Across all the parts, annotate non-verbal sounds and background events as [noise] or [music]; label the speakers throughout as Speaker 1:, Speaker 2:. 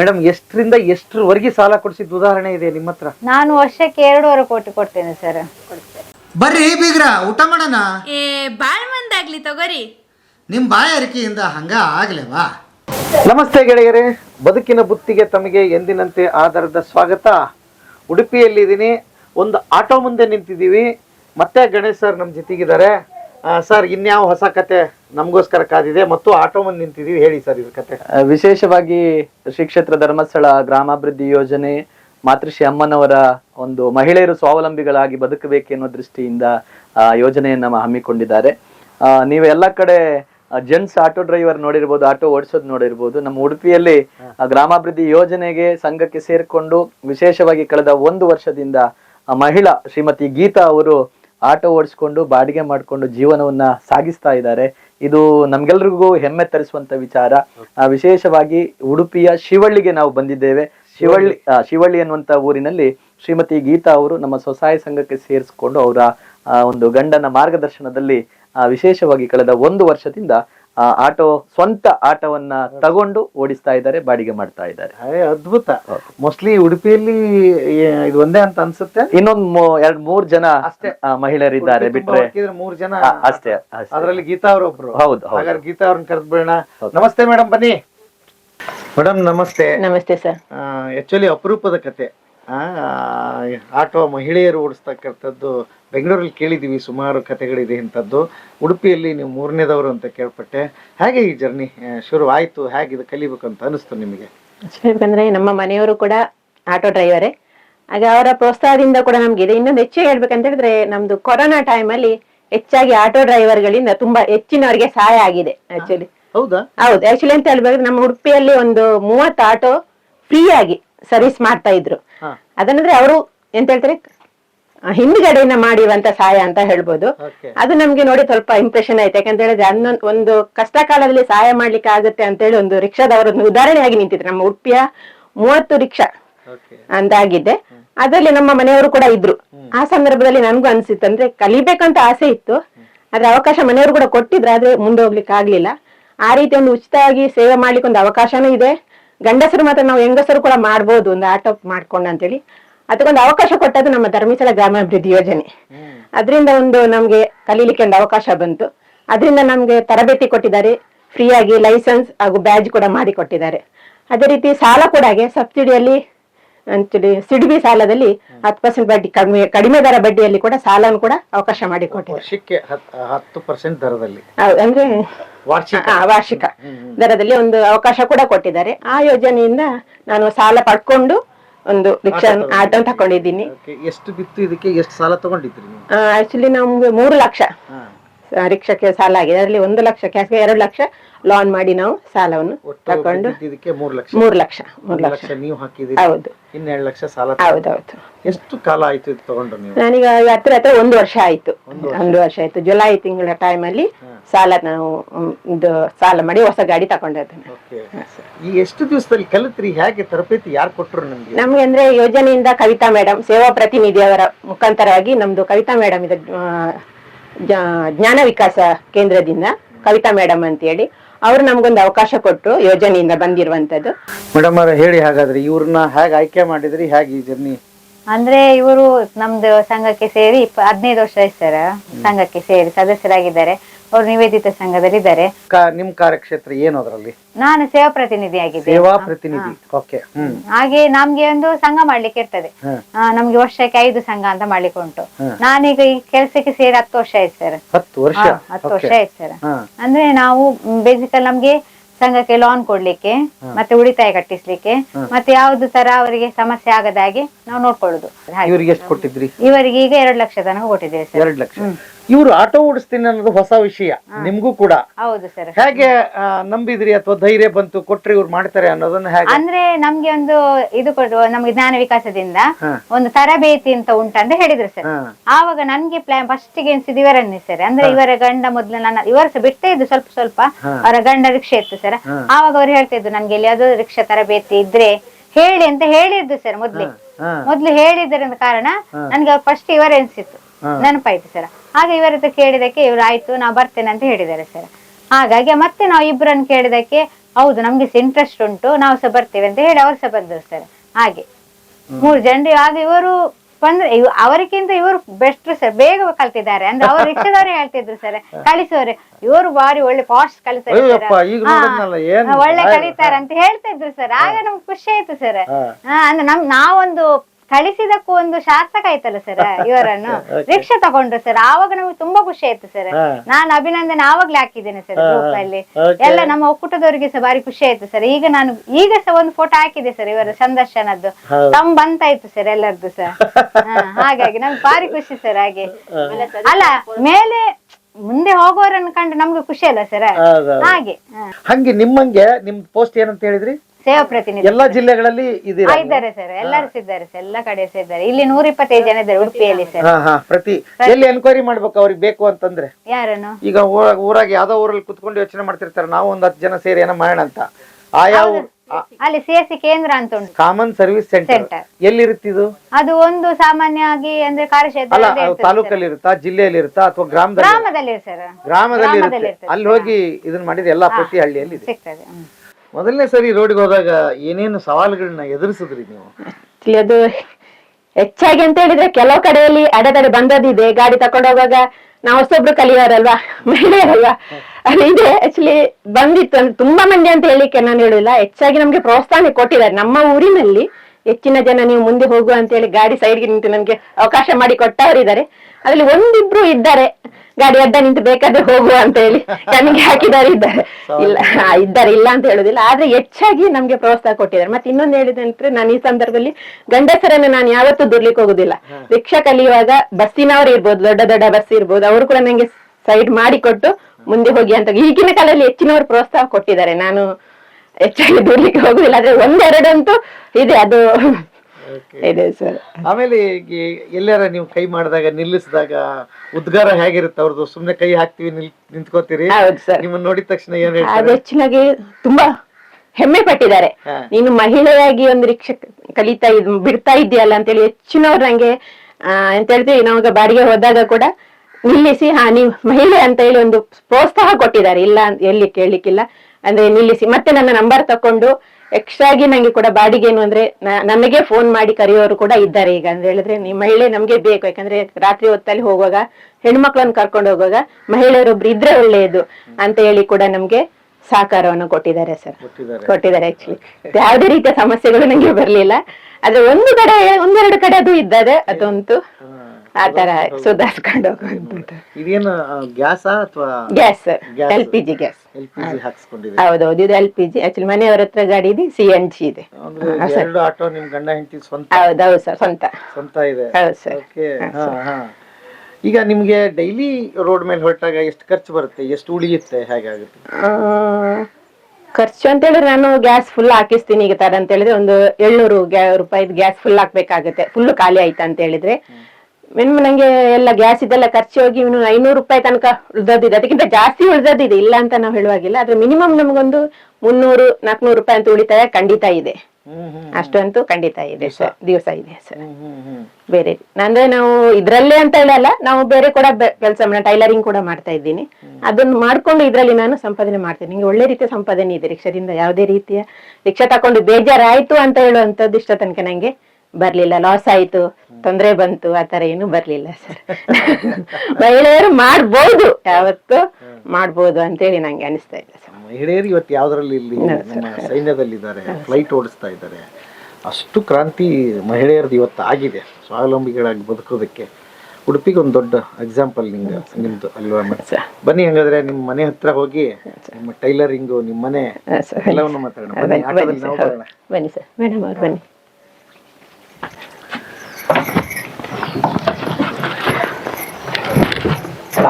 Speaker 1: Madam ಎಷ್ಟರಿಂದ ಎಷ್ಟರವರೆಗೆ ಸಾಲ ಕೊಡಿಸಿದ ಉದಾಹರಣೆ ಇದೆ ನಿಮ್ಮ ಹತ್ರ?
Speaker 2: ನಾನು ವರ್ಷಕ್ಕೆ ಎರಡೂವರೆ ಕೋಟಿ ಕೊಡ್ತೇನೆ ಸರ್.
Speaker 3: ಬರ್ರಿ ಬೀಗ್ರ ಊಟ ಮಾಡೋಣ?
Speaker 4: ಏ ಬಾಳ್ ಮಂದಾಗ್ಲಿ ತಗೋರಿ.
Speaker 3: ನಿಮ್ಮ ಬಾಯಾರಿಕೆಯಿಂದ ಹಂಗ ಆಗ್ಲೇವಾ?
Speaker 1: ನಮಸ್ತೆ ಗೆಳೆಯರೇ ಬದುಕಿನ ಬುತ್ತಿಗೆ ತಮಗೆ ಎಂದಿನಂತೆ ಆಧಾರದ ಸ್ವಾಗತ. ಉಡುಪಿಯಲ್ಲಿ ಇದ್ದೀನಿ ಒಂದು ಆಟೋ ಮುಂದೆ ನಿಂತಿದ್ದೀವಿ. ಮತ್ತೆ ಗಣೇಶ್ ಸರ್ ನಮ್ಮ ಜೊತೆಗಿದ್ದಾರೆ. ಸರ್, ಇನ್ಯಾವ ಹೊಸ ಕತೆ ನಮಗೋಸ್ಕರ ಕಾದಿದೆ ಮತ್ತು ಆಟೋ ಮುಂದೆ ನಿಂತಿದ್ದೀವಿ. ಹೇಳಿ ಸರ್ ಇದು ಕತೆ.
Speaker 5: ವಿಶೇಷವಾಗಿ ಶ್ರೀ ಕ್ಷೇತ್ರ ಧರ್ಮಸ್ಥಳ ಗ್ರಾಮಾಭಿವೃದ್ಧಿ ಯೋಜನೆ, ಮಾತೃಶ್ರೀ ಅಮ್ಮನವರ ಒಂದು ಮಹಿಳೆಯರು ಸ್ವಾವಲಂಬಿಗಳಾಗಿ ಬದುಕಬೇಕೆನ್ನೋ ದೃಷ್ಟಿಯಿಂದ, ಆ, ಯೋಜನೆಯನ್ನ ಹಮ್ಮಿಕೊಂಡಿದ್ದಾರೆ. ನೀವು ಎಲ್ಲ ಕಡೆ ಜೆಂಟ್ಸ್ ಆಟೋ ಡ್ರೈವರ್ ನೋಡಿರ್ಬೋದು, ಆಟೋ ಓಡಿಸೋದು ನೋಡಿರ್ಬೋದು, ನಮ್ಮ ಉಡುಪಿಯಲ್ಲಿ ಗ್ರಾಮಾಭಿವೃದ್ಧಿ ಯೋಜನೆಗೆ ಸಂಘಕ್ಕೆ ಸೇರಿಕೊಂಡು, ವಿಶೇಷವಾಗಿ ಕಳೆದ ಒಂದು ವರ್ಷದಿಂದ ಮಹಿಳಾ ಶ್ರೀಮತಿ ಗೀತಾ ಅವರು ಆಟೋ ಓಡಿಸ್ಕೊಂಡು, ಬಾಡಿಗೆ ಮಾಡಿಕೊಂಡು ಜೀವನವನ್ನ ಸಾಗಿಸ್ತಾ ಇದ್ದಾರೆ. ಇದು ನಮ್ಗೆಲ್ರಿಗೂ ಹೆಮ್ಮೆ ತರಿಸುವಂತ ವಿಚಾರ. ವಿಶೇಷವಾಗಿ ಉಡುಪಿಯ ಶಿವಳ್ಳಿಗೆ ನಾವು ಬಂದಿದ್ದೇವೆ. ಶಿವಳ್ಳಿ ಶಿವಳ್ಳಿ ಅನ್ನುವಂತ ಊರಿನಲ್ಲಿ ಶ್ರೀಮತಿ ಗೀತಾ ಅವರು ನಮ್ಮ ಸ್ವಸಹಾಯ ಸಂಘಕ್ಕೆ ಸೇರಿಸಿಕೊಂಡು ಅವರ ಒಂದು ಗಂಡನ ಮಾರ್ಗದರ್ಶನದಲ್ಲಿ ವಿಶೇಷವಾಗಿ ಕಳೆದ ಒಂದು ವರ್ಷದಿಂದ ಆ, ಆಟೋ ಸ್ವಂತ ಆಟವನ್ನ ತಗೊಂಡು ಓಡಿಸ್ತಾ ಇದ್ದಾರೆ ಬಾಡಿಗೆ ಮಾಡ್ತಾ ಇದ್ದಾರೆ.
Speaker 1: ಅದೇ ಅದ್ಭುತ. ಮೋಸ್ಟ್ಲಿ ಉಡುಪಿಯಲ್ಲಿ ಇದು ಒಂದೇ ಅಂತ ಅನ್ಸುತ್ತೆ?
Speaker 5: ಇನ್ನೊಂದ್ ಮೂ- ಎರಡ್ ಮೂರ್ ಜನ
Speaker 1: ಅಷ್ಟೇ.
Speaker 5: ಆ, ಮಹಿಳೆಯರಿದ್ದಾರೆ ಬಿಟ್ರೆ.
Speaker 1: ಮೂರ್ ಜನ.
Speaker 5: ಅಷ್ಟೇ.
Speaker 1: ಅದರಲ್ಲಿ ಗೀತಾ ಅವರೊಬ್ರು.
Speaker 5: ಒಬ್ರು ಹೌದು.
Speaker 1: ಹಾಗಾದ್ರೆ ಗೀತಾ ಅವ್ರನ್ನ ಕರೆದು ಬಿಡೋಣ ನಮಸ್ತೆ ಮೇಡಮ್ ಬನ್ನಿ. ಮೇಡಮ್ ನಮಸ್ತೆ.
Speaker 2: ನಮಸ್ತೆ ಸರ್.
Speaker 1: ಆಕ್ಚುಲಿ ಅಪರೂಪದ ಕತೆ. ಆಟೋ ಮಹಿಳೆಯರು ಓಡಿಸ್ತಕ್ಕಂಥದ್ದು ಬೆಂಗಳೂರಲ್ಲಿ ಕೇಳಿದೀವಿ ಸುಮಾರು ಕಥೆಗಳಿದೆ ಇಂಥದ್ದು. ಉಡುಪಿಯಲ್ಲಿ ನೀವು ಮೂರನೇದವರು ಅಂತ ಕೇಳ್ಪಟ್ಟೆ. ಹೇಗೆ ಈ ಜರ್ನಿ ಶುರು ಆಯ್ತು ಹೇಗೆ ಇದು ಕಲಿಬೇಕು ಅಂತ ಅನಿಸ್ತು ನಿಮಗೆ?
Speaker 6: ಹೇಳ್ಬೇಕಂದ್ರೆ ನಮ್ಮ ಮನೆಯವರು ಕೂಡ ಆಟೋ ಡ್ರೈವರೇ. ಹಾಗೆ ಅವರ ಪ್ರೋತ್ಸಾಹದಿಂದ ಕೂಡ ನಮ್ಗೆ ಇದೆ ಇನ್ನೊಂದು ಹೆಚ್ಚು ಹೇಳ್ಬೇಕಂತ ಹೇಳಿದ್ರೆ ನಮ್ದು ಕೊರೋನಾ ಟೈಮಲ್ಲಿ ಹೆಚ್ಚಾಗಿ ಆಟೋ ಡ್ರೈವರ್ಗಳಿಂದ ತುಂಬಾ ಹೆಚ್ಚಿನವರಿಗೆ ಸಹಾಯ ಆಗಿದೆ ಆಕ್ಚುಲಿ
Speaker 1: ಹೌದಾ?
Speaker 6: ಹೌದು. ಆಕ್ಚುಲಿ ಅಂತ ಹೇಳ್ಬೇಕು ನಮ್ಮ ಉಡುಪಿಯಲ್ಲಿ ಒಂದು ಮೂವತ್ತು ಆಟೋ ಫ್ರೀ ಆಗಿ ಸರ್ವಿಸ್ ಮಾಡ್ತಾ ಇದ್ರು. ಅದನ್ನಂದ್ರೆ ಅವರು ಎಂತ ಹೇಳ್ತಾರೆ ಹಿಂದ್ಗಡೆಯನ್ನ ಹಿಂದ್ಗಡೆಯಿಂದ ಮಾಡಿರುವಂತ ಸಹಾಯ ಅಂತ ಹೇಳ್ಬೋದು. ಅದು ನಮ್ಗೆ ನೋಡಿ ಸ್ವಲ್ಪ ಇಂಪ್ರೆಷನ್ ಆಯ್ತು. ಯಾಕಂತ ಹೇಳಿದ್ರೆ ಅನ್ನೊಂದು ಒಂದು ಕಷ್ಟ ಕಾಲದಲ್ಲಿ ಸಹಾಯ ಮಾಡ್ಲಿಕ್ಕೆ ಆಗುತ್ತೆ ಅಂತ ಹೇಳಿ ಒಂದು ರಿಕ್ಷಾದವರು ಒಂದು ಉದಾಹರಣೆಯಾಗಿ ನಿಂತಿದ್ರು. ನಮ್ಮ ಉಡುಪಿಯ ಮೂವತ್ತು ರಿಕ್ಷಾ
Speaker 1: ಅಂದಾಗಿದೆ.
Speaker 6: ಅಂತ ಆಗಿದ್ದೆ ಅದರಲ್ಲಿ ನಮ್ಮ ಮನೆಯವರು ಕೂಡ ಇದ್ರು. ಆ ಸಂದರ್ಭದಲ್ಲಿ ನನ್ಗೂ ಅನ್ಸಿತ್ತು. ಅಂದ್ರೆ ಕಲಿಬೇಕಂತ ಆಸೆ ಇತ್ತು. ಆದ್ರೆ ಅವಕಾಶ ಮನೆಯವರು ಕೂಡ ಕೊಟ್ಟಿದ್ರು ಆದ್ರೆ ಮುಂದೆ ಹೋಗ್ಲಿಕ್ಕೆ ಆಗ್ಲಿಲ್ಲ. ಆ ರೀತಿ ಒಂದು ಉಚಿತವಾಗಿ ಸೇವೆ ಮಾಡ್ಲಿಕ್ಕೆ ಒಂದು ಅವಕಾಶನೂ ಇದೆ. ಗಂಡಸರು ಮಾತ್ರ ನಾವು ಹೆಂಗಸರು ಕೂಡ ಮಾಡ್ಬೋದು ಒಂದು ಆಟೋ ಮಾಡ್ಕೊಂಡು ಅಂತೇಳಿ. ಅದಕ್ಕೊಂದು ಅವಕಾಶ ಕೊಟ್ಟದ್ದು ನಮ್ಮ ಧರ್ಮಸ್ಥಳ ಗ್ರಾಮಾಭಿವೃದ್ಧಿ ಯೋಜನೆ. ಅದರಿಂದ ಒಂದು ನಮ್ಗೆ ಕಲೀಲಿಕ್ಕೆ ಒಂದು ಅವಕಾಶ ಬಂತು. ಅದರಿಂದ ನಮ್ಗೆ ತರಬೇತಿ ಕೊಟ್ಟಿದ್ದಾರೆ. ಫ್ರೀಯಾಗಿ ಲೈಸೆನ್ಸ್ ಹಾಗೂ ಬ್ಯಾಜ್ ಕೂಡ ಮಾಡಿ ಕೊಟ್ಟಿದ್ದಾರೆ. ಅದೇ ರೀತಿ ಸಾಲ ಕೂಡ ಹಾಗೆ ಸಬ್ಸಿಡಿಯಲ್ಲಿ ಅಂತೇಳಿ ಸಿಡಿಬಿ ಸಾಲದಲ್ಲಿ ಹತ್ತು ಪರ್ಸೆಂಟ್ ಬಡ್ಡಿ ಕಡಿಮೆ ಕಡಿಮೆ ದರ ಬಡ್ಡಿಯಲ್ಲಿ ಕೂಡ ಸಾಲವನ್ನು ಕೂಡ ಅವಕಾಶ ಮಾಡಿ ಕೊಟ್ಟಿದ್ದಾರೆ
Speaker 1: ವರ್ಷಕ್ಕೆ ಹತ್- ಹತ್ತು ಪರ್ಸೆಂಟ್ ದರದಲ್ಲಿ.
Speaker 6: ಹೌದು, ಅಂದ್ರೆ
Speaker 1: ವಾರ್ಷಿಕ.
Speaker 6: ಆ, ವಾರ್ಷಿಕ ದರದಲ್ಲಿ ಒಂದು ಅವಕಾಶ ಕೂಡ ಕೊಟ್ಟಿದ್ದಾರೆ. ಆ ಯೋಜನೆಯಿಂದ ನಾನು ಸಾಲ ಪಡ್ಕೊಂಡು ಒಂದು ರಿಕ್ಷಾ ಆಟೋ ತಕೊಂಡಿದ್ದೀನಿ.
Speaker 1: ಎಷ್ಟು ಬಿತ್ತು ಇದಕ್ಕೆ ಎಷ್ಟು ಸಾಲ ತಗೊಂಡಿದ್ರಿ ನೀವು?
Speaker 6: ಆಕ್ಚುಲಿ ನಮ್ಗೆ ಮೂರು ಲಕ್ಷ. ರಿಕ್ಷಾಕ್ಕೆ ಸಾಲ ಆಗಿದೆ ಅದರಲ್ಲಿ ಒಂದು ಲಕ್ಷ ಕ್ಯಾಶ್ಗೆ ಎರಡು ಲಕ್ಷ ಲೋನ್ ಮಾಡಿ ನಾವು ಸಾಲವನ್ನು
Speaker 1: ತಗೊಂಡು
Speaker 6: ತಕೊಂಡು
Speaker 1: ಮೂರು ಲಕ್ಷ.
Speaker 6: ಮೂರು ಲಕ್ಷ ಮೂರು ಲಕ್ಷ.
Speaker 1: ನೀವು ಹಾಕಿದಿರಿ
Speaker 6: ಹೌದು.
Speaker 1: ಇನ್ನೆರಡು ಲಕ್ಷ ಸಾಲ.
Speaker 6: ಹೌದೌದು.
Speaker 1: ಎಷ್ಟು ಕಾಲ ಆಯ್ತು ತಗೊಂಡು ನೀವು?
Speaker 6: ನಾನೀಗ ಹತ್ರ ಹತ್ರ ಒಂದು ವರ್ಷ ಆಯ್ತು. ಒಂದು ವರ್ಷ. ಆಯ್ತು. ಜುಲೈ ತಿಂಗಳ ಟೈಮಲ್ಲಿ ಸಾಲ ನಾವು ಇದು ಸಾಲ ಮಾಡಿ ಹೊಸ ಗಾಡಿ ತಗೊಂಡಿದ್ದೇನೆ
Speaker 1: ಓಕೆ. ಈ ಎಷ್ಟು ದಿವಸದಲ್ಲಿ ಕಲಿತ್ರಿ ಹೇಗೆ ತರಬೇತಿ ಯಾರು ಕೊಟ್ಟರು ನಮಗೆ?
Speaker 6: ನಮ್ಗೆ ಅಂದ್ರೆ ಯೋಜನೆಯಿಂದ ಕವಿತಾ ಮೇಡಮ್ ಸೇವಾ ಪ್ರತಿನಿಧಿಯವರ ಮುಖಾಂತರವಾಗಿ ನಮ್ದು ಕವಿತಾ ಮೇಡಮ್ ಇದು ಜ್ಞಾನ ವಿಕಾಸ ಕೇಂದ್ರದಿಂದ ಕವಿತಾ ಮೇಡಮ್ ಅಂತ ಹೇಳಿ ಅವರು ನಮ್ಗೊಂದು ಅವಕಾಶ ಕೊಟ್ಟರು ಯೋಜನೆಯಿಂದ ಬಂದಿರುವಂತದ್ದು
Speaker 1: ಮೇಡಮ್ ಅವರ ಹೇಳಿ ಹಾಗಾದ್ರೆ ಇವ್ರನ್ನ ಹೇಗೆ ಆಯ್ಕೆ ಮಾಡಿದ್ರಿ ಹೇಗೆ ಈ ಜರ್ನಿ?
Speaker 2: ಅಂದ್ರೆ ಇವರು ನಮ್ದು ಸಂಘಕ್ಕೆ ಸೇರಿ ಇಪ್ಪ ಹದಿನೈದು ವರ್ಷ ಆಯ್ತು ಸರ್ ಸಂಘಕ್ಕೆ ಸೇರಿ ಸದಸ್ಯರಾಗಿದ್ದಾರೆ. ಅವರು ನಿವೇದಿತ ಸಂಘದಲ್ಲಿ ಇದ್ದಾರೆ
Speaker 1: ನಿಮ್ ಕಾರ್ಯಕ್ಷೇತ್ರ ಏನು ಅದರಲ್ಲಿ?
Speaker 2: ನಾನು ಸೇವಾ ಪ್ರತಿನಿಧಿ ಆಗಿದ್ದೆ
Speaker 1: ಸೇವಾ ಪ್ರತಿನಿಧಿ. ಓಕೆ. ಹ್ಮ್.
Speaker 2: ಹಾಗೆ ನಮ್ಗೆ ಒಂದು ಸಂಘ ಮಾಡ್ಲಿಕ್ಕೆ ಇರ್ತದೆ. ಆ, ನಮ್ಗೆ ವರ್ಷಕ್ಕೆ ಐದು ಸಂಘ ಅಂತ ಮಾಡ್ಲಿಕ್ಕೆ ಉಂಟು. ನಾನೀಗ ಈ ಕೆಲಸಕ್ಕೆ ಸೇರಿ ಹತ್ತು ವರ್ಷ ಆಯ್ತು ಸರ್.
Speaker 1: ಹತ್ತು ವರ್ಷ?
Speaker 2: ಹತ್ತು ವರ್ಷ ಆಯ್ತು ಸರ್.
Speaker 1: ಹಾ.
Speaker 2: ಅಂದ್ರೆ ನಾವು ಬೇಸಿಕಲ್ ನಮ್ಗೆ ಸಂಘಕ್ಕೆ ಲೋನ್ ಕೊಡ್ಲಿಕ್ಕೆ ಮತ್ತೆ ಉಳಿತಾಯ ಕಟ್ಟಿಸ್ಲಿಕ್ಕೆ ಮತ್ತೆ ಯಾವ್ದು ತರ ಅವರಿಗೆ ಸಮಸ್ಯೆ ಆಗದ ಹಾಗೆ ನಾವು ನೋಡ್ಕೊಳ್ಳುದು. ಹಾಗೆ
Speaker 1: ಇವ್ರಿಗೆ ಎಷ್ಟು ಕೊಟ್ಟಿದ್ರಿ?
Speaker 2: ಇವರಿಗೆ ಈಗ ಎರಡು ಲಕ್ಷ ತನಕ ಕೊಟ್ಟಿದ್ದೇವೆ ಸರ್.
Speaker 1: ಎರಡ್ ಲಕ್ಷ. ಇವ್ರು ಆಟೋ ಓಡಿಸ್ತೀನಿ ಅನ್ನೋದು ಹೊಸ ವಿಷಯ. ನಿಮ್ಗೂ ಕೂಡ.
Speaker 2: ಹೌದು ಸರ್.
Speaker 1: ಹೇಗೆ ನಂಬಿದ್ರಿ ಅಥವಾ ಧೈರ್ಯ ಬಂತು ಕೊಟ್ರಿ ಇವ್ರು ಮಾಡ್ತಾರೆ ಅನ್ನೋದನ್ನ ಹೇಗೆ?
Speaker 2: ಅಂದ್ರೆ ನಮ್ಗೆ ಒಂದು ಇದು ಕೊಡುವ ನಮ್ಗೆ ಜ್ಞಾನ ವಿಕಾಸದಿಂದ ಒಂದು ತರಬೇತಿ ಅಂತ ಉಂಟಂತ ಹೇಳಿದ್ರು ಸರ್. ಆವಾಗ ನನ್ಗೆ ಪ್ಲಾನ್ ಫಸ್ಟ್ಗೆ ಎನ್ಸಿದ್ ಇವರನ್ನೇ ಸರ್. ಅಂದ್ರೆ ಇವರ ಗಂಡ ಮೊದ್ಲು ನನ್ನ ಇವರ ಬಿಟ್ಟೇ ಇದ್ದು ಸ್ವಲ್ಪ ಸ್ವಲ್ಪ. ಅವರ ಗಂಡ ರಿಕ್ಷಾ ಇತ್ತು ಸರ್. ಆವಾಗ ಅವ್ರು ಹೇಳ್ತಿದ್ರು ನನ್ಗೆ ಎಲ್ಲಿಯಾದ್ರೂ ಯಾವ್ದೋ ರಿಕ್ಷಾ ತರಬೇತಿ ಇದ್ರೆ ಹೇಳಿ ಅಂತ ಹೇಳಿದ್ದು ಸರ್ ಮೊದ್ಲೇ. ಮೊದ್ಲು ಹೇಳಿದ್ರಿಂದ ಕಾರಣ ನನ್ಗೆ ಫಸ್ಟ್ ಇವರ ಎನ್ಸಿತ್ತು ನೆನಪಾಯ್ತು ಸರ್. ಹಾಗೆ ಇವರ ಹತ್ರ ಕೇಳಿದಕ್ಕೆ ಇವ್ರು ಆಯ್ತು ನಾ ಬರ್ತೇನೆ ಅಂತ ಹೇಳಿದ್ದಾರೆ ಸರ್. ಹಾಗಾಗಿ ಮತ್ತೆ ನಾವು ಇಬ್ಬರನ್ನು ಕೇಳಿದಕ್ಕೆ ಹೌದು ನಮ್ಗೆ ಇಂಟ್ರೆಸ್ಟ್ ಉಂಟು ನಾವು ಸಹ ಬರ್ತೇವೆ ಅಂತ ಹೇಳಿ ಅವ್ರು ಸಹ ಬಂದರು ಸರ್. ಹಾಗೆ. ಮೂರು ಜನರು ಆಗ ಇವರು ಬಂದ್ರೆ ಅವರಿಗಿಂತ ಇವರು ಬೆಸ್ಟ್ ಸರ್. ಬೇಗ ಕಲ್ತಿದ್ದಾರೆ. ಅಂದ್ರೆ ಅವ್ರು ರಿಕ್ಷಾದವರೇ ಹೇಳ್ತಿದ್ರು ಸರ್. ಕಳಿಸೋರೆ ಇವರು ಬಾರಿ ಒಳ್ಳೆ ಪಾಸ್ಟ್ ಕಲಿತಾರೆ ಒಳ್ಳೆ ಕಲಿತಾರೆ ಅಂತ ಹೇಳ್ತಾ ಇದ್ರು ಸರ್. ಆಗ ನಮ್ಗೆ ಖುಷಿ ಆಯ್ತು ಸರ್. ಅಂದ್ರೆ ನಮ್ ನಾವೊಂದು ಕಳಿಸಿದಕ್ಕೂ ಒಂದು ಸಾರ್ಥಕ ಆಯ್ತಲ್ಲ ಸರ್ [laughs] ಇವರನ್ನು. ರಿಕ್ಷಾ ತಗೊಂಡ್ರು ಸರ್ ಆವಾಗ ನಮ್ಗೆ ತುಂಬಾ ಖುಷಿ ಆಯ್ತು ಸರ್. ನಾನು ಅಭಿನಂದನೆ ಆವಾಗ್ಲೇ ಹಾಕಿದ್ದೇನೆ ಸರ್ ಗ್ರೂಪ್ ಅಲ್ಲಿ. ಎಲ್ಲ ನಮ್ಮ ಒಕ್ಕೂಟದವರಿಗೆ ಸಹ ಬಾರಿ ಖುಷಿ ಆಯ್ತು ಸರ್ ಈಗ ನಾನು ಈಗ ಸಹ ಒಂದು ಫೋಟೋ ಹಾಕಿದೆ ಸರ್ ಇವರ ಸಂದರ್ಶನದ್ದು. ತಮ್ ಬಂತಾಯ್ತು ಸರ್ ಎಲ್ಲರದ್ದು ಸರ್ [laughs] ಹಾಗಾಗಿ ನಮ್ಗೆ ಬಾರಿ ಖುಷಿ ಸರ್ ಹಾಗೆ. ಅಲ್ಲ ಮೇಲೆ ಮುಂದೆ ಹೋಗೋರನ್ನು ಕಂಡು ನಮ್ಗೆ ಖುಷಿ ಅಲ್ಲ ಸರ್ ಹಾಗೆ.
Speaker 1: ಹಂಗೆ ನಿಮ್ಮಂಗೆ ನಿಮ್ ಪೋಸ್ಟ್ ಏನಂತ ಹೇಳಿದ್ರಿ?
Speaker 2: ಸೇವಾ ಪ್ರತಿನಿಧಿ
Speaker 1: ಎಲ್ಲಾ ಜಿಲ್ಲೆಗಳಲ್ಲಿ
Speaker 2: ಇದ್ದಾರೆ ಸರ್. ಎಲ್ಲರೂ ಇದ್ದಾರೆ ಸರ್. ಎಲ್ಲ ಕಡೆ ಸಹ ಇದ್ದಾರೆ. ಇಲ್ಲಿ ನೂರ ಇಪ್ಪತ್ತೈದು ಜನ ಇದ್ದಾರೆ ಉಡುಪಿಯಲ್ಲಿ ಸರ್.
Speaker 1: ಹಾ ಹಾ ಪ್ರತಿ ಎಲ್ಲಿ ಎನ್ಕ್ವೈರಿ ಮಾಡ್ಬೇಕು ಅವ್ರಿಗೆ ಬೇಕು ಅಂತಂದ್ರೆ?
Speaker 2: ಯಾರನ್ನು?
Speaker 1: ಈಗ ಊರ- ಊರಾಗ ಯಾವ್ದೋ ಊರಲ್ಲಿ ಕುತ್ಕೊಂಡು ಯೋಚನೆ ಮಾಡ್ತಿರ್ತಾರೆ. ನಾವು ಒಂದ್ ಹತ್ತು ಜನ ಸೇರಿ ಏನೋ ಮಾಡೋಣ ಅಂತ. ಆಯಾ
Speaker 2: ಅಲ್ಲಿ ಸಿ ಎಸ್ ಸಿ ಕೇಂದ್ರ ಅಂತ ಉಂಟು.
Speaker 1: Common service centre
Speaker 2: Center.
Speaker 1: ಎಲ್ಲಿರುತ್ತಿದು
Speaker 2: ಅದು ಒಂದು ಸಾಮಾನ್ಯವಾಗಿ ಅಂದ್ರೆ ಕಾರ್ಯಕ್ಷೇತ್ರ
Speaker 1: ತಾಲೂಕಲ್ಲಿ ಇರುತ್ತಾ ಜಿಲ್ಲೆಯಲ್ಲಿ ಇರುತ್ತಾ ಅಥವಾ ಗ್ರಾಮದಲ್ಲಿ?
Speaker 2: ಗ್ರಾಮದಲ್ಲಿ ಸರ್.
Speaker 1: ಗ್ರಾಮದಲ್ಲಿ
Speaker 2: ಗ್ರಾಮದಲ್ಲಿ
Speaker 1: ಇರುತ್ತೆ
Speaker 2: ಇರ್ತದೆ.
Speaker 1: ಅಲ್ಲಿ ಹೋಗಿ ಇದನ್ನ ಮಾಡಿದ್ರೆ ಎಲ್ಲಾ ಪ್ರತಿ ಹಳ್ಳಿಯಲ್ಲಿ ಇದೆ
Speaker 2: ಸಿಗ್ತದೆ. ಹ್ಮ್.
Speaker 1: ಮೊದಲನೇ ಸರಿ ರೋಡಿಗೆ ಹೋದಾಗ ಏನೇನು ಸವಾಲುಗಳನ್ನ ಎದುರಿಸಿದ್ರಿ ನೀವು?
Speaker 6: ಅದು ಹೆಚ್ಚಾಗಿ ಅಂತ ಹೇಳಿದ್ರೆ ಕೆಲವು ಕಡೆಯಲ್ಲಿ ಅಡೆತಡೆ ಬಂದದಿದೆ ಗಾಡಿ ತಕೊಂಡು ಹೋಗುವಾಗ ನಾವು ಹೊಸೊಬ್ರು ಕಲಿಯೋರಲ್ವಾ? ಮಹಿಳೆಯರಲ್ವಾ? ಇದೆ. ಆಕ್ಚುಲಿ ಬಂದಿತ್ತು ಅಂದ್ರೆ ತುಂಬಾ ಮಂದಿ ಅಂತ ಹೇಳಿಕ್ಕೆ ನಾನು ಹೇಳಿಲ್ಲ ಹೆಚ್ಚಾಗಿ ನಮ್ಗೆ ಪ್ರೋತ್ಸಾಹ ಕೊಟ್ಟಿದ್ದಾರೆ. ನಮ್ಮ ಊರಿನಲ್ಲಿ ಹೆಚ್ಚಿನ ಜನ ನೀವು ಮುಂದೆ ಹೋಗುವ ಅಂತ ಹೇಳಿ ಗಾಡಿ ಸೈಡ್ಗೆ ನಿಂತು ನಮ್ಗೆ ಅವಕಾಶ ಮಾಡಿ ಕೊಟ್ಟವರಿದ್ದಾರೆ ಅದ್ರಲ್ಲಿ ಒಂದಿಬ್ರು ಇದ್ದಾರೆ. ಗಾಡಿ ಅಡ್ಡ ನಿಂತು ಬೇಕಾದ್ರೆ ಹೋಗುವ ಅಂತ ಹೇಳಿ ಕಣ್ಣಿಗೆ ಹಾಕಿದ್ದಾರೆ ಇದ್ದಾರೆ ಇಲ್ಲ ಇದ್ದಾರೆ ಇಲ್ಲ ಅಂತ ಹೇಳುದಿಲ್ಲ. ಆದ್ರೆ ಹೆಚ್ಚಾಗಿ ನಮ್ಗೆ ಪ್ರೋತ್ಸಾಹ ಕೊಟ್ಟಿದ್ದಾರೆ. ಮತ್ತೆ ಇನ್ನೊಂದು ಹೇಳಿದಂದ್ರೆ ನಾನು ಈ ಸಂದರ್ಭದಲ್ಲಿ ಗಂಡಸರನ್ನು ನಾನು ಯಾವತ್ತೂ ದುರ್ಲಿಕ್ಕೆ ಹೋಗುದಿಲ್ಲ. ರಿಕ್ಷಾ ಕಲಿಯುವಾಗ ಬಸ್ಸಿನವರು ಇರ್ಬೋದು ದೊಡ್ಡ ದೊಡ್ಡ ಬಸ್ ಇರ್ಬೋದು ಅವರು ಕೂಡ ನಂಗೆ ಸೈಡ್ ಮಾಡಿಕೊಟ್ಟು ಮುಂದೆ ಹೋಗಿ ಅಂತ. ಈಗಿನ ಕಾಲದಲ್ಲಿ ಹೆಚ್ಚಿನವರು ಪ್ರೋತ್ಸಾಹ ಕೊಟ್ಟಿದ್ದಾರೆ. ನಾನು ಹೆಚ್ಚಾಗಿ ದುರ್ಲಿಕ್ಕೆ ಹೋಗುದಿಲ್ಲ. ಆದ್ರೆ ಒಂದೆರಡಂತೂ ಇದೆ. ಅದು ಇದೆ ಸರ್.
Speaker 1: ಆಮೇಲೆ ಎಲ್ಲಾರ ನೀವು ಕೈ ಮಾಡಿದಾಗ ನಿಲ್ಲಿಸಿದಾಗ ಉದ್ಗಾರ ಹೇಗಿರುತ್ತೆ ಅವ್ರದ್ದು? ಸುಮ್ನೆ ಕೈ ಹಾಕ್ತಿವಿ ನಿಲ್ ನಿಂತ್ಕೋತೀರಿ.
Speaker 6: ಹೌದು ಸರ್.
Speaker 1: ನಿಮ್ಮನ್ನ ನೋಡಿದ ತಕ್ಷಣ ಏನ್
Speaker 6: ಅದು
Speaker 1: ಹೇಳ್ತಾರೆ
Speaker 6: ಹೆಚ್ಚಿನಾಗಿ ತುಂಬಾ ಹೆಮ್ಮೆ ಪಟ್ಟಿದ್ದಾರೆ. ನೀನು ಮಹಿಳೆಯಾಗಿ ಒಂದು ರಿಕ್ಷಾ ಕಲಿತಾ ಇದ್ ಬಿಡ್ತಾ ಇದೆಯಲ್ಲ ಅಂತೇಳಿ ಹೆಚ್ಚಿನವ್ರು ನಂಗೆ ಆ, ಎಂತ ಹೇಳ್ತೀವಿ ನಾವಾಗ ಬಾಡಿಗೆ ಹೋದಾಗ ಕೂಡ ನಿಲ್ಲಿಸಿ ಹಾ ನೀವ್ ಮಹಿಳೆ ಅಂತ ಹೇಳಿ ಒಂದು ಪ್ರೋತ್ಸಾಹ ಕೊಟ್ಟಿದ್ದಾರೆ. ಇಲ್ಲ ಅಂತ ಎಲ್ಲಿ ಕೇಳಲಿಕ್ಕಿಲ್ಲ. ಅಂದ್ರೆ ನಿಲ್ಲಿಸಿ. ಮತ್ತೆ ನನ್ನ ನಂಬರ್ ತಕೊಂಡು ಎಕ್ಸ್ಟ್ರಾಗಿ ನಂಗೆ ಕೂಡ ಬಾಡಿಗೆ ಏನು ಅಂದ್ರೆ ನಮಗೆ ಫೋನ್ ಮಾಡಿ ಕರೆಯೋರು ಕೂಡ ಇದ್ದಾರೆ ಈಗ. ಅಂತ ಹೇಳಿದ್ರೆ ನೀವು ಮಹಿಳೆ ನಮ್ಗೆ ಬೇಕು. ಯಾಕಂದ್ರೆ ರಾತ್ರಿ ಹೊತ್ತಲ್ಲಿ ಹೋಗುವಾಗ ಹೆಣ್ಮಕ್ಳನ್ನ ಕರ್ಕೊಂಡು ಹೋಗುವಾಗ ಮಹಿಳೆಯರೊಬ್ರು ಇದ್ರೆ ಒಳ್ಳೆಯದು ಅಂತ ಹೇಳಿ ಕೂಡ ನಮ್ಗೆ ಸಹಕಾರವನ್ನು ಕೊಟ್ಟಿದ್ದಾರೆ ಸರ್.
Speaker 1: ಕೊಟ್ಟಿದ್ದಾರೆ.
Speaker 6: ಕೊಟ್ಟಿದ್ದಾರೆ ಆಕ್ಚುಲಿ ಯಾವುದೇ ರೀತಿಯ ಸಮಸ್ಯೆಗಳು ನಂಗೆ ಬರ್ಲಿಲ್ಲ. ಆದ್ರೆ ಒಂದು ಕಡೆ ಒಂದೆರಡು ಕಡೆ ಅದು ಇದ್ದಾರೆ ಅದಂತೂ ಆ ತರ. ಸುಧಾರಿಸ್ಕೊಂಡು ಹೋಗುವಂತ
Speaker 1: ಇದೇನು ಗ್ಯಾಸ ಅಥವಾ
Speaker 6: gas L P G gas.
Speaker 1: L P G ಹಾಕ್ಸ್ಕೊಂಡಿದೆ
Speaker 6: ಹೌದೌದು ಇದು ಎಲ್ ಪಿ ಜಿ. ಆಕ್ಚುಲಿ ಮನೆಯವರ ಹತ್ರ ಗಾಡಿ ಇದೆ ಸಿ ಎನ್ ಜಿ ಇದೆ.
Speaker 1: ಎರಡು ಆಟೋ ನಿಮ್ ಗಂಡ ಹೆಂಡತಿ ಸ್ವಂತ?
Speaker 6: ಹೌದೌದು ಸರ್ ಸ್ವಂತ.
Speaker 1: ಸ್ವಂತ ಇದೆ.
Speaker 6: ಹೌದು ಸರ್.
Speaker 1: ಓಕೆ ಹಾ ಹಾ ಈಗ ನಿಮ್ಗೆ ಡೈಲಿ ರೋಡ್ ಮೇಲೆ ಹೊರಟಾಗ ಎಷ್ಟು ಖರ್ಚು ಬರುತ್ತೆ? ಎಷ್ಟು ಉಳಿಯುತ್ತೆ? ಹೇಗಾಗುತ್ತೆ
Speaker 6: ಆಗುತ್ತೆ? ಖರ್ಚು ಅಂತ ಹೇಳಿದ್ರೆ ನಾನು ಗ್ಯಾಸ್ ಫುಲ್ ಹಾಕಿಸ್ತೀನಿ ಈಗ ತರ ಅಂತ ಹೇಳಿದ್ರೆ ಒಂದು ಏಳ್ನೂರು ರೂಪಾಯಿ ಗ್ಯಾಸ್ ಫುಲ್ ಹಾಕ್ಬೇಕಾಗುತ್ತೆ. ಫುಲ್ ಖಾಲಿ ಆಯ್ತಾ ಅಂತ ಹೇಳಿದ್ರೆ. ಮಿನಿಮಮ್ ನಂಗೆ ಎಲ್ಲ ಗ್ಯಾಸ್ ಇದೆಲ್ಲ ಖರ್ಚು ಹೋಗಿ ಇನ್ನು ಐನೂರು ರೂಪಾಯಿ ತನಕ ಉಳ್ದದಿದೆ ಅದಕ್ಕಿಂತ ಜಾಸ್ತಿ ಉಳ್ದದಿದೆ ಇಲ್ಲ ಅಂತ ನಾವು ಹೇಳುವಾಗಿಲ್ಲ. ಆದ್ರೆ ಮಿನಿಮಮ್ ನಮಗೊಂದು ಮುನ್ನೂರು ನಾಲ್ಕನೂರು ರೂಪಾಯಿ ಅಂತ ಉಳಿತಾಯ ಖಂಡಿತ ಇದೆ.
Speaker 1: ಹ್ಮ್ ಹ್ಮ್
Speaker 6: ಅಷ್ಟು ಅಂತೂ ಖಂಡಿತ ಇದೆ ಸರ್. ದಿವಸ ಇದೆ ಸರ್. ಬೇರೆ ಅಂದ್ರೆ ನಾವು ಇದ್ರಲ್ಲೇ ಅಂತ ಹೇಳಲ್ಲ. ನಾವು ಬೇರೆ ಕೂಡ ಕೆಲಸ ಟೈಲರಿಂಗ್ ಕೂಡ ಮಾಡ್ತಾ ಇದ್ದೀನಿ. ಅದನ್ನ ಮಾಡ್ಕೊಂಡು ಇದ್ರಲ್ಲಿ ನಾನು ಸಂಪಾದನೆ ಮಾಡ್ತೀನಿ. ನಿಮಗೆ ಒಳ್ಳೆ ರೀತಿಯ ಸಂಪಾದನೆ ಇದೆ ರಿಕ್ಷಾದಿಂದ ಯಾವುದೇ ರೀತಿಯ ರಿಕ್ಷಾ ತಕೊಂಡು ಬೇಜಾರಾಯ್ತು ಅಂತ ಹೇಳುವಂತದ್ದು ಇಷ್ಟ ತನಕ ನಂಗೆ. ಬರ್ಲಿಲ್ಲ ಲಾಸ್ ಆಯ್ತು ತೊಂದರೆ ಬಂತು ಆತರ ತರ ಏನು ಬರ್ಲಿಲ್ಲ ಸರ್ ಮಹಿಳೆಯರು ಮಾಡ್ಬೋದು ಯಾವತ್ತು ಮಾಡ್ಬೋದು ಅಂತೇಳಿ ನಂಗೆ ಅನಿಸ್ತಾ ಇದೆ ಸರ್
Speaker 1: ಮಹಿಳೆಯರು ಇವತ್ತು ಯಾವ್ದ್ರಲ್ಲಿ ಇಲ್ಲಿ ಸೈನ್ಯದಲ್ಲಿ ಸೈನ್ಯದಲ್ಲಿದ್ದಾರೆ ಫ್ಲೈಟ್ ಓಡಿಸ್ತಾ ಇದ್ದಾರೆ. ಅಷ್ಟು ಕ್ರಾಂತಿ ಮಹಿಳೆಯರದ್ದು ಇವತ್ತು ಆಗಿದೆ ಸ್ವಾವಲಂಬಿಗಳಾಗಿ ಬದುಕೋದಕ್ಕೆ. ಉಡುಪಿಗೆ ಒಂದು ದೊಡ್ಡ ಎಕ್ಸಾಂಪಲ್ ನಿಮ್ಗೆ ನಿಮ್ದು ಅಲ್ವಾ? ಬನ್ನಿ ಹಂಗಾದ್ರೆ ನಿಮ್ಮ ಮನೆ ಹತ್ರ ಹೋಗಿ ನಿಮ್ಮ ಟೈಲರಿಂಗು ನಿಮ್ಮ ಮನೆ. ಎಲ್ಲವನ್ನು ಮಾತಾಡೋಣ. ಬನ್ನಿ
Speaker 6: ಬನ್ನಿ ಬನ್ನಿ
Speaker 1: ಆಟೋದಲ್ಲಿ ನಾವು
Speaker 6: ಸರ್
Speaker 1: ಬರೋಣ.
Speaker 6: ಬನ್ನಿ ಸರ್ ಮೇಡಮ್ ಅವ್ರು ಬನ್ನಿ.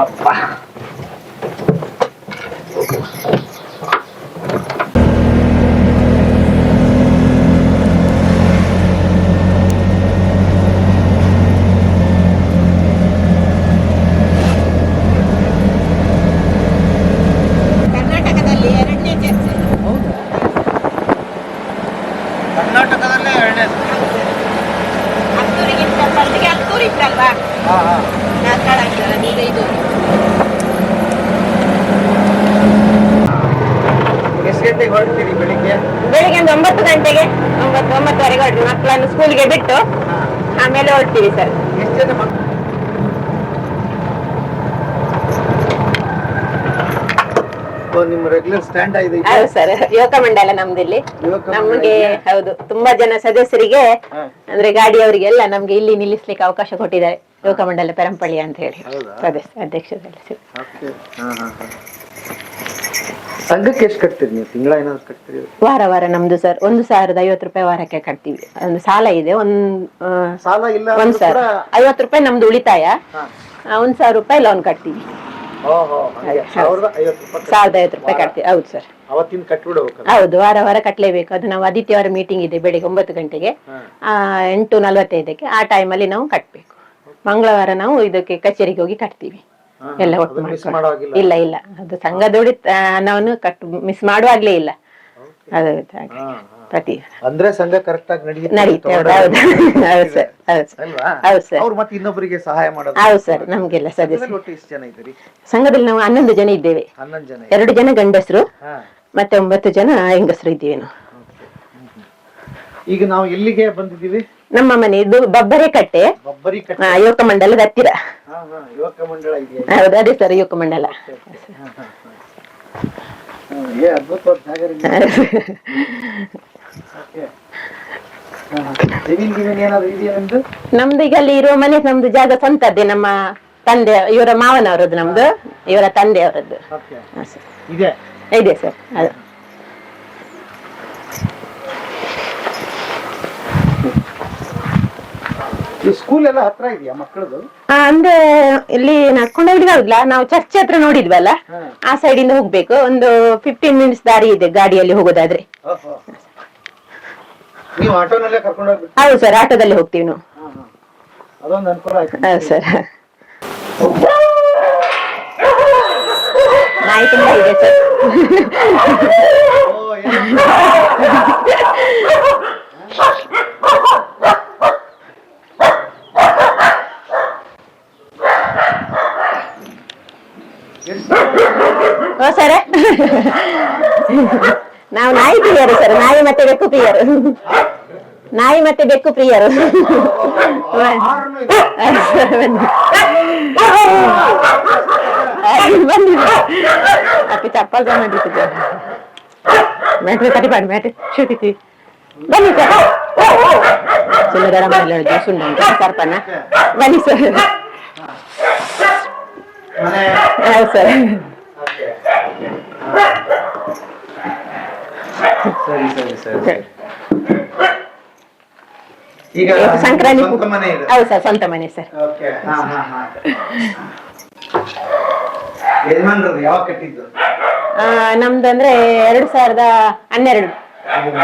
Speaker 6: 好吧。ಆಮೇಲೆ ಹೊರಡ್ತೀವಿ ಸರ್
Speaker 1: ನಿಮ್ಮ ರೆಗ್ಯುಲರ್ ಸ್ಟ್ಯಾಂಡ್ ಇದೆ
Speaker 6: ಹೌದು ಸರ್ ಯುವಕ ಮಂಡಲ ನಮ್ದಿಲ್ಲಿ ನಮ್ಗೆ ಹೌದು ತುಂಬಾ ಜನ ಸದಸ್ಯರಿಗೆ. ಅಂದ್ರೆ ಗಾಡಿಯವರಿಗೆಲ್ಲ ನಮ್ಗೆ ಇಲ್ಲಿ ನಿಲ್ಲಿಸ್ಲಿಕ್ಕೆ ಅವಕಾಶ ಕೊಟ್ಟಿದ್ದಾರೆ ಯುವಕ ಮಂಡಲ ಪೆರಂಪಳ್ಳಿ ಅಂತ ಹೇಳಿ? ಸದಸ್ಯ ಅಧ್ಯಕ್ಷ
Speaker 1: ಸಂಘಕ್ಕೆ ಎಷ್ಟು ಕಟ್ತೀರಿ ನೀವು? ತಿಂಗಳ ಏನಾದ್ರು ಕಟ್ತೀರಿ?
Speaker 6: ವಾರ ವಾರ ನಮ್ದು ಸರ್ ಒಂದು ಸಾವಿರದ ಐವತ್ತು ರೂಪಾಯಿ ವಾರಕ್ಕೆ ಕಟ್ತೀವಿ. ಒಂದು ಸಾಲ ಇದೆ ಒಂದ್ ಆ,
Speaker 1: ಸಾಲ ಇಲ್ಲ
Speaker 6: ಒಂದ್
Speaker 1: ಅಂದ್ರೂ
Speaker 6: ಸಾವಿರ.
Speaker 1: ಕೂಡ
Speaker 6: ಐವತ್ತು ರೂಪಾಯಿ ನಮ್ದು ಉಳಿತಾಯ.
Speaker 1: ಹಾ.
Speaker 6: ಆ, ಒಂದ್ ಸಾವಿರ ರೂಪಾಯಿ ಲೋನ್ ಕಟ್ತೀವಿ.
Speaker 1: ಓಹೋ ಹಾಗೆ. ಸಾವಿರದ ಐವತ್ತು ರೂಪಾಯಿ ಕಟ್ಟಿ-
Speaker 6: ಸಾವಿರದ ಐವತ್ತು ರೂಪಾಯಿ ಕಟ್ತೀವಿ. ಹೌದು ಸರ್.
Speaker 1: ಅವತ್ತಿನ ಕಟ್ಬಿಡ್ಬೇಕಲ್ಲ
Speaker 6: ಹೌದು ವಾರ ವಾರ ಕಟ್ಲೇಬೇಕು. ಅದು ನಾವು ಆದಿತ್ಯವಾರ ಮೀಟಿಂಗ್ ಇದೆ ಬೆಳಿಗ್ಗೆ ಒಂಬತ್ತು ಗಂಟೆಗೆ. ಆ, ಎಂಟು ನಲವತ್ತೈದಕ್ಕೆ ಆ ಟೈಮಲ್ಲಿ ನಾವು ಕಟ್ಬೇಕು. ಮಂಗಳವಾರ ನಾವು ಇದಕ್ಕೆ ಕಚೇರಿಗೆ ಹೋಗಿ ಕಟ್ತೀವಿ. ಎಲ್ಲ ಒಟ್ಟು ಮಾಡ್ಕೊಂಡು. ಇಲ್ಲ ಇಲ್ಲ. ಅದು ಸಂಘದ ಉಳಿ ಹಣವನ್ನು ಕಟ್ ಮಿಸ್ ಮಾಡುವಾಗ್ಲೇ ಇಲ್ಲ. ಅದು. ಪ್ರತಿ
Speaker 1: ಅಂದ್ರೆ ಸಂಘ ಕರೆಕ್ಟ್ ಆಗಿ ನಡೆಯುತ್ತೆ
Speaker 6: ಹೌದು. ಸರ್ ಹೌದು ಸರ್.
Speaker 1: ಅವ್ರು ಮತ್ತೆ ಇನ್ನೊಬ್ಬರಿಗೆ ಸಹಾಯ ಮಾಡೋದು
Speaker 6: ಹೌದು ಸರ್ ನಮಗೆಲ್ಲ ಸದಸ್ಯ
Speaker 1: ಸಂಘದಲ್ಲಿ ಒಟ್ಟು ಎಷ್ಟು ಜನ ಇದ್ದೀರಿ?
Speaker 6: ಸಂಘದಲ್ಲಿ ನಾವು ಹನ್ನೊಂದು ಜನ ಇದ್ದೇವೆ.
Speaker 1: ಹನ್ನೊಂದು ಜನ
Speaker 6: ಎರಡು ಜನ ಗಂಡಸರು ಮತ್ತೆ ಒಂಬತ್ತು ಜನ ಹೆಂಗಸರು ಇದ್ದೀವಿ ನಾವು.
Speaker 1: ಈಗ ನಾವು ಎಲ್ಲಿಗೆ ಬಂದಿದ್ದೀವಿ?
Speaker 6: ನಮ್ಮ ಮನೆ ಇದು ಬಬ್ಬರೆ ಕಟ್ಟೆ. ಯುವಕ ಮಂಡಲದ ಹತ್ತಿರ. ಹೌದು ಅದೇ ಸರ್ ಯುವಕ ಮಂಡಲ.
Speaker 1: ನಿಮ್ದು.
Speaker 6: ಈಗ ಅಲ್ಲಿ ಇರುವ ಮನೆ ನಮ್ದು ಜಾಗ ಸ್ವಂತದ್ದೇ ನಮ್ಮ ತಂದೆ ಇವರ ಮಾವನವರದ್ದು ನಮ್ದು ಇವರ ತಂದೆಯವರದ್ದು.
Speaker 1: ಇದೆ
Speaker 6: ಸರ್ ಅದು.
Speaker 1: ಈ ಸ್ಕೂಲ್ ಎಲ್ಲ ಹತ್ರ ಇದೆಯಾ ಮಕ್ಕಳದು?
Speaker 6: ಆ, ಅಂದ್ರೆ ಇಲ್ಲಿ ನಡ್ಕೊಂಡು ಹೋಗ್ಲಿಕ್ಕಾಗುದಿಲ್ಲ ನಾವು ಚರ್ಚ್ ಹತ್ರ ನೋಡಿದ್ವಲ್ಲ?
Speaker 1: ಹಾ.
Speaker 6: ಆ ಸೈಡ್ ಇಂದ ಹೋಗ್ಬೇಕು. ಒಂದು ಫಿಫ್ಟೀನ್ ಮಿನಿಟ್ಸ್ ದಾರಿ ಇದೆ ಗಾಡಿಯಲ್ಲಿ ಹೋಗೋದಾದ್ರೆ.
Speaker 1: ಓಹೋ. ನೀವು ಆಟೋನಲ್ಲೇ ಕರ್ಕೊಂಡು ಹೋಗ್ಬಿಟ್ಟು?
Speaker 6: ಹೌದು ಸರ್ ಆಟೋದಲ್ಲಿ ಹೋಗ್ತೀವಿ ನಾವು.
Speaker 1: ಅದೊಂದು ಅನುಕೂಲ ಆಯ್ತು.
Speaker 6: ಹೌದು ಸರ್. ನಾಯಿ ತುಂಬಾ ಇದೆ ಸರ್
Speaker 1: ಓ, ಏನು? ಎಷ್ಟು?
Speaker 6: ಓ ಸರ್ ನಾವು ನಾಯಿ ಪ್ರಿಯರು ಸರ್ ನಾಯಿ ಮತ್ತೆ ಬೆಕ್ಕು ಪ್ರಿಯರು. ನಾಯಿ ಮತ್ತೆ ಬೆಕ್ಕು ಪ್ರಿಯರು.
Speaker 1: ಆರುನು ಇದೆ.
Speaker 6: ಬನ್ನಿ ಅಪ್ಪಿ ಚಪ್ಪಲ್ ಮಾಡಿಟ್ಟಿದ್ದೆ ಮ್ಯಾಟ್ರಿ ತಡಿಪಾಡಿ ಮ್ಯಾಟ್ರಿ. ಶೂಟಿತಿ ಬನ್ನಿ ಸರ್. ಚಿನ್ನದರ ಮೇಲೆ ಜ್ಯೂಸ್ ಉಂಟು ಸರ್ಪನ್ನ ಬನ್ನಿ ಸರ್.
Speaker 1: ಮನೆ.
Speaker 6: ಹೌದು ಸರ್.
Speaker 1: ಸರಿ ಸರಿ ಸರಿ ಈಗ
Speaker 6: ಸಂಕ್ರಾಂತಿ
Speaker 1: ಸ್ವಂತ ಮನೆ ಇದೆ.
Speaker 6: ಹೌದು ಸರ್ ಸ್ವಂತ ಮನೆ ಸರ್.
Speaker 1: ಓಕೆ ಹಾ ಹಾ ಹಾ. ಯಜಮಾನ್ರದ್ದು ಯಾವಾಗ ಕಟ್ಟಿದ್ದು?
Speaker 6: ಆ, ನಮ್ದಂದ್ರೆ ಎರಡು ಸಾವಿರದ ಹನ್ನೆರಡು.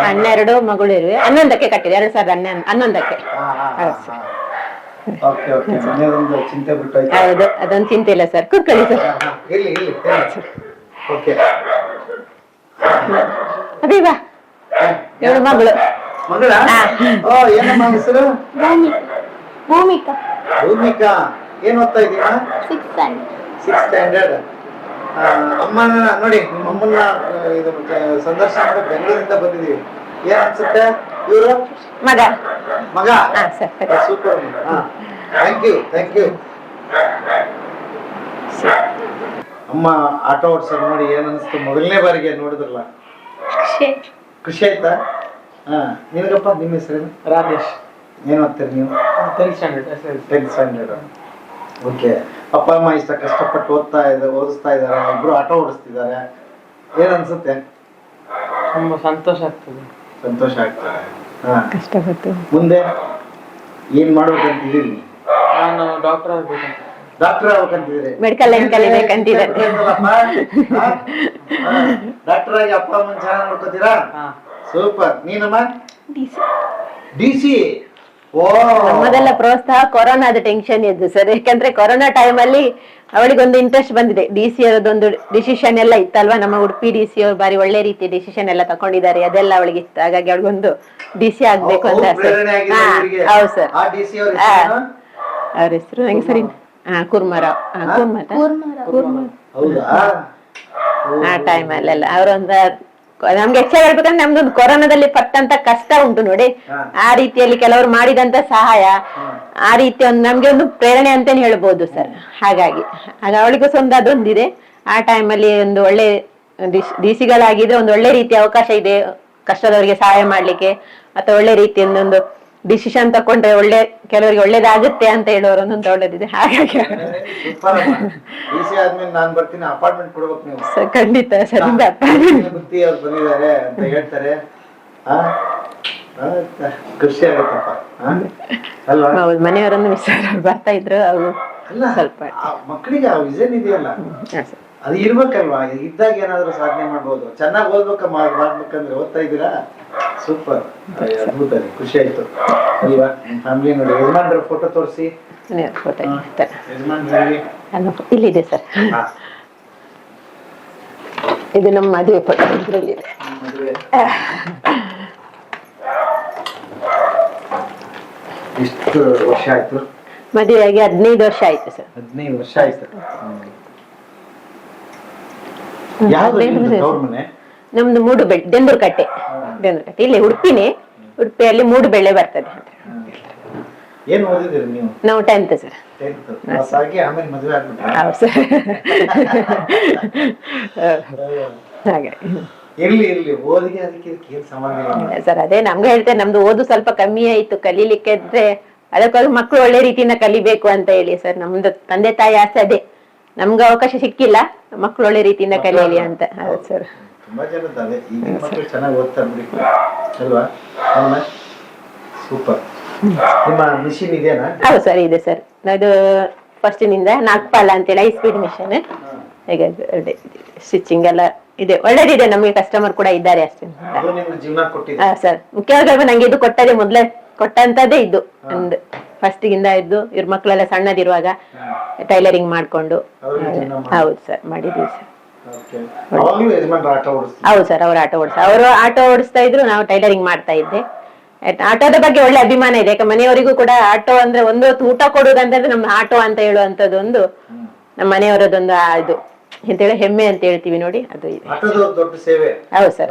Speaker 6: ಹನ್ನೆರಡು ಮಗಳಿರುವೆ ಹನ್ನೊಂದಕ್ಕೆ ಕಟ್ಟಿದೆ ಎರಡು ಸಾವಿರದ ಹನ್ನೊಂದು ಹನ್ನೊಂದಕ್ಕೆ.
Speaker 1: ಹಾ ಹಾ
Speaker 6: ಹೌದು
Speaker 1: ಓಕೆ ಓಕೆ ಮನೆಯದೊಂದು ಚಿಂತೆ
Speaker 6: ಹೌದು ಅದೊಂದು ಚಿಂತೆ ಇಲ್ಲ ಸರ್. ಕೂತ್ಕೊಳ್ಳಿ ಸರ್.
Speaker 1: ಹಾ, ಹಾ. ಇಲ್ಲಿ ಇರ್ಲಿ ಓಕೆ
Speaker 6: ಅದೇ ಬಾ. ಇವಳು ಮಗಳು.
Speaker 1: ಮಗಳ? ಓ ಏನಮ್ಮ ಹೆಸರು?
Speaker 6: ಭೂಮಿಕಾ.
Speaker 1: ಭೂಮಿಕಾ? ಏನ್ ಓದ್ತಾ ಇದೀವಾ ಸಿಕ್ಸ್ ಸ್ಟ್ಯಾಂಡರ್ಡ್ ಅಮ್ಮನ ನೋಡಿ ನಿಮ್ಮ ಇದು ಸಂದರ್ಶನ ಮಾಡಿ ಬೆಂಗಳೂರಿಂದ ಬಂದಿದೀವಿ ಏನ್ ಅನ್ಸುತ್ತೆ? ಇವರು?
Speaker 6: ಮಗ.
Speaker 1: ಮಗ?
Speaker 6: ಹಾ sir.
Speaker 1: Super thank you thank you ಅಮ್ಮ ಆಟೋ ಓಡಿಸೋದು ನೋಡಿ ಏನ್ ಅನಿಸ್ತು ಮೊದಲನೇ ಬಾರಿಗೆ ನೋಡಿದ್ರಲ್ಲ. ಖುಷಿ. ಆಯ್ತಾ? ಹಾ ನಿನಗಪ್ಪ ನಿಮ್ಮ ಹೆಸರೇನು
Speaker 7: ರಾಜೇಶ್.
Speaker 1: ಏನು ಓದ್ತೀರಿ ನೀವು?
Speaker 7: Tenth standard
Speaker 1: tenth standard okay ಅಪ್ಪ ಅಮ್ಮ ಇಷ್ಟ ಕಷ್ಟಪಟ್ಟು ಓದ್ತಾ ಇದ್ದಾರೆ ಓದಿಸ್ತಾ ಇದ್ದಾರೆ? ಇಬ್ರು ಆಟೋ ಓಡಿಸ್ತಿದ್ದಾರೆ. ಏನ್ ಅನ್ಸುತ್ತೆ?
Speaker 7: ತುಂಬ ಸಂತೋಷ ಆಗ್ತದೆ.
Speaker 1: ಸಂತೋಷ ಆಗ್ತದೆ. ಹಾ.
Speaker 6: ಕಷ್ಟಪಟ್ಟು.
Speaker 1: ಮುಂದೆ ಏನ್ ಮಾಡ್ಬೇಕಂತಿದ್ದೀರಿ?
Speaker 7: ನಾನು ಡಾಕ್ಟರ್ ಆಗ್ಬೇಕಂತ.
Speaker 1: ಡಾಕ್ಟರ್
Speaker 6: ಮೆಡಿಕಲ್ ಲೈನ್ ಕಲಿಬೇಕಂತಿದ್ದಾರೆ.
Speaker 1: ಡಾಕ್ಟರ್ ಆಗಿ ಅಪ್ಪ ಅಮ್ಮನ ಚೆನ್ನಾಗಿ ನೋಡ್ಕೋತೀರಾ ಸೂಪರ್. ನೀನಮ್ಮ? D C. ಓ.
Speaker 6: ನಮ್ಮದೆಲ್ಲ ಪ್ರೋತ್ಸಾಹ ಕೊರೋನಾದ ಟೆನ್ಷನ್ ಇದ್ದು ಸರ್. ಯಾಕಂದ್ರೆ ಕೊರೋನಾ ಟೈಮ್ ಅಲ್ಲಿ ಅವಳಿಗೊಂದು ಇಂಟ್ರೆಸ್ಟ್ ಬಂದಿದೆ. ಡಿ ಸಿ ಅವರದೊಂದು ಡಿಸಿಷನ್ ಎಲ್ಲ ಇತ್ತಲ್ವಾ? ನಮ್ಮ ಉಡುಪಿ ಡಿ ಸಿ ಅವರು ಬಾರಿ ಒಳ್ಳೆ ರೀತಿ ಡಿಸಿಷನ್ ಎಲ್ಲ ತಕೊಂಡಿದ್ದಾರೆ. ಅದೆಲ್ಲ ಅವಳಿಗೆ ಇತ್ತು ಹಾಗಾಗಿ ಅವಳಿಗೊಂದು ಡಿ ಸಿ ಆಗ್ಬೇಕು ಅಂತ ಹೌದು ಸರ್?
Speaker 1: ಅವ್ರ
Speaker 6: ಹೆಸರು ನಂಗೆ ಸರಿ
Speaker 1: ಹೌದಾ?
Speaker 6: ಆ ಟೈಮ್ ಅಲ್ಲೆಲ್ಲ. ಅವರೊಂದು ನಮ್ಗೆ ಹೆಚ್ಚಾಗಿ ಹೇಳ್ಬೇಕಂದ್ರೆ ನಮ್ದೊಂದು ಕೊರೋನಾದಲ್ಲಿ ಪಟ್ಟಂತ ಕಷ್ಟ ಉಂಟು ನೋಡಿ. ಆ ರೀತಿಯಲ್ಲಿ ಕೆಲವರು ಮಾಡಿದಂತ ಸಹಾಯ. ಆ ರೀತಿ ಒಂದು ನಮ್ಗೆ ಒಂದು ಪ್ರೇರಣೆ ಅಂತಾನೆ ಹೇಳ್ಬೋದು ಸರ್. ಹಾಗಾಗಿ. ಆಗ ಅವಳಿಗೂ ಸಹ ಒಂದು ಅದೊಂದಿದೆ. ಆ ಟೈಮಲ್ಲಿ ಒಂದು ಒಳ್ಳೆ ಡಿ ಸಿಗಳಾಗಿದ್ರೆ ಒಂದು ಒಳ್ಳೆ ರೀತಿಯ ಅವಕಾಶ ಇದೆ. ಕಷ್ಟದವರಿಗೆ ಸಹಾಯ ಮಾಡ್ಲಿಕ್ಕೆ. ಅಥವಾ ಒಳ್ಳೆ ರೀತಿಯಿಂದ ಒಂದು ಡಿಸಿಷನ್ ತಕೊಂಡ್ರೆ ಒಳ್ಳೆ ಕೆಲವರಿಗೆ ಒಳ್ಳೇದಾಗುತ್ತೆ ಅಂತ ಹೇಳೋರು ಒಂದೊಂದು ಒಳ್ಳೇದಿದೆ. ಹಾಗಾಗಿ
Speaker 1: ನಾನ್ ಬರ್ತೀನಿ ಅಪಾರ್ಟ್ಮೆಂಟ್ ಕೊಡ್ಬೇಕು ನೀವು.
Speaker 6: ಸರ್ ಖಂಡಿತ ಸರ್ ಇಂದ
Speaker 1: ಬುತ್ತಿ ಅವ್ರು ಬಂದಿದ್ದಾರೆ ಅಂತ ಹೇಳ್ತಾರೆ. ಖುಷಿ ಆಗುತ್ತಪ್ಪ. ಅಲ್ವಾ?
Speaker 6: ಹೌದು ಮನೆಯವರನ್ನು ಮಿಸ್ ಬರ್ತಾ ಇದ್ರು
Speaker 1: ಅವರು
Speaker 6: ಸ್ವಲ್ಪ
Speaker 1: ಮಕ್ಕಳಿಗೆ ಆ ವಿಷನ್ ಇದೆಯಲ್ಲ. ಅದು ಇರ್ಬೇಕಲ್ವಾ? ಇದ್ದಾಗ ಏನಾದ್ರೂ ಸಾಧನೆ ಮಾಡ್ಬೋದು. ಚೆನ್ನಾಗಿ ಓದ್ಬೇಕ ಮಾಡ್- ಮಾಡ್ಬೇಕಂದ್ರೆ ಓದ್ತಾ ಇದ್ದೀರಾ? ಸೂಪರ್ ಅದ್ಭುತ ರೀ. ಖುಷಿ ಆಯ್ತು. ಅಲ್ವಾ ಫ್ಯಾಮಿಲಿ ನೋಡಿ ಯಜಮಾನ್ರ ಫೋಟೋ ತೋರಿಸಿ.
Speaker 6: ಫೋಟೋ ಇಲ್ಲಿದೆ ಸರ್. ಇದು ನಮ್ಮ ಮದುವೆ ಫೋಟೋ
Speaker 1: ಇದರಲ್ಲಿ ಎಷ್ಟು ವರ್ಷ ಆಯ್ತು?
Speaker 6: ಮದುವೆಯಾಗಿ ಹದಿನೈದು ವರ್ಷ ಆಯ್ತು ಸರ್.
Speaker 1: ಹದಿನೈದು ವರ್ಷ ಆಯ್ತು. ಯಾವ ಮನೆ
Speaker 6: ನಮ್ದು ಮೂಡು ಬೆಳೆ ದೆಂದೂರು ಕಟ್ಟೆ. ದೆಂದೂರು ಕಟ್ಟೆ. ಇಲ್ಲಿ ಉಡುಪಿನೇ ಉಡುಪಿಯಲ್ಲಿ ಮೂಡು ಬೆಳೆ ಬರ್ತದೆ
Speaker 1: ಏನ್ ಓದಿದಿರಿ ನೀವು?
Speaker 6: ನಾವು ಟೆಂತ್ ಸರ್.
Speaker 1: ಟೆಂತ್ ಪಾಸ್ ಆಗಿ ಆಮೇಲೆ ಮದುವೆ ಆಗ್ಬಿಟ್ರ?
Speaker 6: ಹೌದು ಸರ್. ಹಾಗೆ.
Speaker 1: ಇರ್ಲಿ ಇರ್ಲಿ. ಓದಿಗೆ ಅದಕ್ಕೆ ಇದಕ್ಕೆ ಏನ್ ಸಂಬಂಧ ಇಲ್ಲ.
Speaker 6: ಸರ್ ಅದೇ ನಮ್ಗೆ ಹೇಳ್ತೇನೆ ನಮ್ದು ಓದು ಸ್ವಲ್ಪ ಕಮ್ಮಿ ಆಯ್ತು. ಕಲೀಲಿಕ್ಕೆ ಇದ್ರೆ ಅದಕ್ಕಾಗಿ ಮಕ್ಕಳು ಒಳ್ಳೆ ರೀತಿಯಿಂದ ಕಲಿಬೇಕು ಅಂತ ಹೇಳಿ ಸರ್. ನಮ್ದು ತಂದೆ ತಾಯಿ ಆಸೆ ಅದೇ. ನಮ್ಗೆ ಅವಕಾಶ ಸಿಕ್ಕಿಲ್ಲ. ಮಕ್ಕಳು ಒಳ್ಳೆ ರೀತಿಯಿಂದ ಕಲಿಯಲಿ ಅಂತ. ಹೌದು ಸರ್.
Speaker 1: ತುಂಬಾ ಜನ ಇದ್ದಾರೆ. ಈಗಿನ ಮಕ್ಕಳು ಚೆನ್ನಾಗಿ ಓದ್ತಾರೆ ಬಿಡಿ ಅಲ್ವಾ? ಸೂಪರ್. ನಿಮ್ಮ ಮಿಷಿನ್ ಇದೆಯಾ
Speaker 6: ಹೌದು ಸರ್ ಇದೆ ಸರ್. ಅದು ಫಸ್ಟಿನಿಂದ ನಾಗ್ಪಾಲ ಅಂತೇಳಿ ಹೈ. ಸ್ಪೀಡ್ ಮಿಷನ್ ಹೇಗೆ ಸ್ಟಿಚಿಂಗ್ ಎಲ್ಲ ಇದೆ. ಒಳ್ಳೇದಿದೆ ನಮಗೆ ಕಸ್ಟಮರ್ ಕೂಡ ಇದ್ದಾರೆ ಅಷ್ಟೇ. ಹಾ ಸರ್. ಮುಖ್ಯವಾಗಿ ನಂಗೆ ಇದು ಕೊಟ್ಟದೆ ಮೊದ್ಲೇ ಕೊಟ್ಟಂತದ್ದೇ ಇದ್ದು ಒಂದು ಫಸ್ಟಿಗಿಂದ ಇದ್ದು ಇವ್ರ ಮಕ್ಕಳೆಲ್ಲ ಸಣ್ಣದಿರುವಾಗ ಟೈಲರಿಂಗ್ ಮಾಡ್ಕೊಂಡು ಹೌದು ಸರ್ ಮಾಡಿದೀವಿ ಸರ್. ಹೌದು ಸರ್ ಅವ್ರು ಆಟೋ ಓಡಿಸ ಅವರು ಆಟೋ ಓಡಿಸ್ತಾ ಇದ್ರು ನಾವು ಟೈಲರಿಂಗ್ ಮಾಡ್ತಾ ಇದ್ದೆ. ಆಯ್ತು, ಆಟೋದ ಬಗ್ಗೆ ಒಳ್ಳೆ ಅಭಿಮಾನ ಇದೆ ಯಾಕಂದ್ರೆ ಮನೆಯವರಿಗೂ ಕೂಡ ಆಟೋ ಅಂದ್ರೆ ಒಂದು ಹೊತ್ತು ಊಟ ಕೊಡುವುದಂತಂದ್ರೆ ನಮ್ಮ ಆಟೋ ಅಂತ ಹೇಳುವಂತದ್ದು ಒಂದು ನಮ್ಮ ಮನೆಯವರದೊಂದು ಇದು. ಎಂತೇಳಿ ಹೆಮ್ಮೆ ಅಂತ ಹೇಳ್ತೀವಿ ನೋಡಿ ಅದು ಇದೆ. ಹೌದು ಸರ್.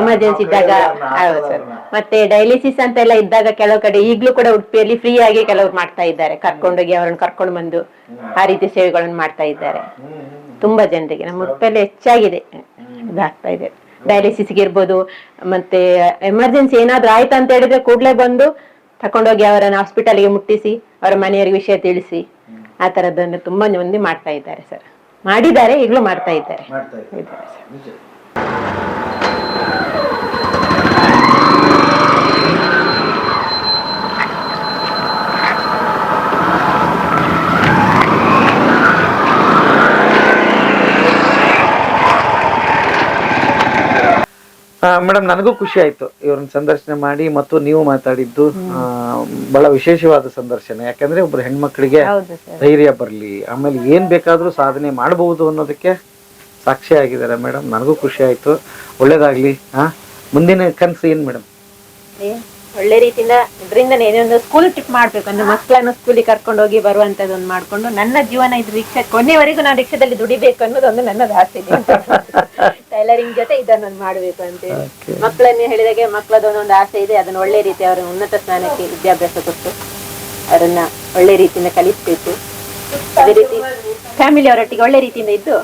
Speaker 1: ಎಮರ್ಜೆನ್ಸಿ ಇದ್ದಾಗ.
Speaker 6: ಹೌದು ಸರ್. ಮತ್ತೆ ಡಯಾಲಿಸಿಸ್ ಅಂತೆಲ್ಲ ಇದ್ದಾಗ ಕೆಲವು ಕಡೆ ಈಗ್ಲೂ ಕೂಡ ಉಡುಪಿಯಲ್ಲಿ ಫ್ರೀ ಆಗಿ ಕೆಲವರು ಮಾಡ್ತಾ ಇದ್ದಾರೆ. ಕರ್ಕೊಂಡೋಗಿ ಅವರನ್ನು ಕರ್ಕೊಂಡು ಬಂದು ಆ ರೀತಿ ಸೇವೆಗಳನ್ನು ಮಾಡ್ತಾ ಇದ್ದಾರೆ. ತುಂಬಾ ಜನರಿಗೆ. ನಮ್ಮ ಉಡುಪಿಯಲ್ಲಿ ಹೆಚ್ಚಾಗಿದೆ. ಇದಾಗ್ತಾ ಇದೆ ಡಯಾಲಿಸಿಸ್ಗೆ ಇರ್ಬೋದು ಮತ್ತೆ ಎಮರ್ಜೆನ್ಸಿ ಏನಾದ್ರೂ ಆಯ್ತು ಅಂತ ಹೇಳಿದ್ರೆ ಕೂಡಲೇ ಬಂದು ತಕೊಂಡೋಗಿ ಅವರನ್ನು ಹಾಸ್ಪಿಟಲ್ಗೆ ಮುಟ್ಟಿಸಿ ಅವರ ಮನೆಯವರಿಗೆ ವಿಷಯ ತಿಳಿಸಿ ಆ ಥರದ್ದನ್ನು ತುಂಬಾ ಮಂದಿ ಮಾಡ್ತಾ ಇದ್ದಾರೆ ಸರ್. ಮಾಡಿದ್ದಾರೆ ಈಗಲೂ ಮಾಡ್ತಾ ಇದ್ದಾರೆ
Speaker 1: ಮಾಡ್ತಾ ಇದ್ದಾರೆ
Speaker 6: ಇದ್ದಾರೆ ಸರ್.
Speaker 1: ನಿಜ ಮೇಡಮ್ ನನಗೂ ಖುಷಿ ಆಯ್ತು ಇವ್ರನ್ನ ಸಂದರ್ಶನ ಮಾಡಿ ಮತ್ತು ನೀವು ಮಾತಾಡಿದ್ದು ಬಹಳ ವಿಶೇಷವಾದ ಸಂದರ್ಶನ. ಯಾಕಂದ್ರೆ ಒಬ್ರು ಹೆಣ್ಮಕ್ಳಿಗೆ ಧೈರ್ಯ ಬರಲಿ ಆಮೇಲೆ ಏನ್ ಬೇಕಾದ್ರೂ ಸಾಧನೆ ಮಾಡಬಹುದು ಅನ್ನೋದಕ್ಕೆ ಸಾಕ್ಷಿ ಆಗಿದ್ದಾರೆ ಮೇಡಮ್. ನನಗೂ ಖುಷಿ ಆಯ್ತು. ಒಳ್ಳೇದಾಗ್ಲಿ ಹಾ ಮುಂದಿನ ಕನಸು ಏನ್ ಮೇಡಮ್?
Speaker 6: ಒಳ್ಳೆ ರೀತಿಯಿಂದ ಇದರಿಂದ ಏನೊಂದು ಸ್ಕೂಲ್ ಟ್ರಿಪ್ ಮಾಡ್ಬೇಕು. ಅಂದ್ರೆ ಮಕ್ಕಳನ್ನು ಸ್ಕೂಲಿಗೆ ಕರ್ಕೊಂಡು ಹೋಗಿ ಬರುವಂತದ್ದು ಒಂದು ಮಾಡ್ಕೊಂಡು ನನ್ನ ಜೀವನ ಇದು ರಿಕ್ಷಾ ಕೊನೆವರೆಗೂ ನಾನು ರಿಕ್ಷಾದಲ್ಲಿ ದುಡಿಬೇಕು ಅನ್ನೋದೊಂದು ನನ್ನ ನನ್ನದು ಆಸೆ ಇದೆ. ಟೈಲರಿಂಗ್ ಜೊತೆ ಇದನ್ನೊಂದು ಮಾಡಬೇಕು ಅಂತ ಹೇಳಿ ಮಕ್ಕಳನ್ನ ಹೇಳಿದಾಗೆ ಮಕ್ಕಳದೊಂದೊಂದು ಆಸೆ ಇದೆ ಅದನ್ನ ಒಳ್ಳೆ ರೀತಿ ಅವರ ಉನ್ನತ ಸ್ಥಾನಕ್ಕೆ ವಿದ್ಯಾಭ್ಯಾಸ ಕೊಟ್ಟು ಅದನ್ನ ಒಳ್ಳೆ ರೀತಿಯಿಂದ ಕಲಿಸ್ಬೇಕು. ಅದೇ ರೀತಿ ಫ್ಯಾಮಿಲಿ ಅವರೊಟ್ಟಿಗೆ ಒಳ್ಳೆ ರೀತಿಯಿಂದ ಇದ್ದು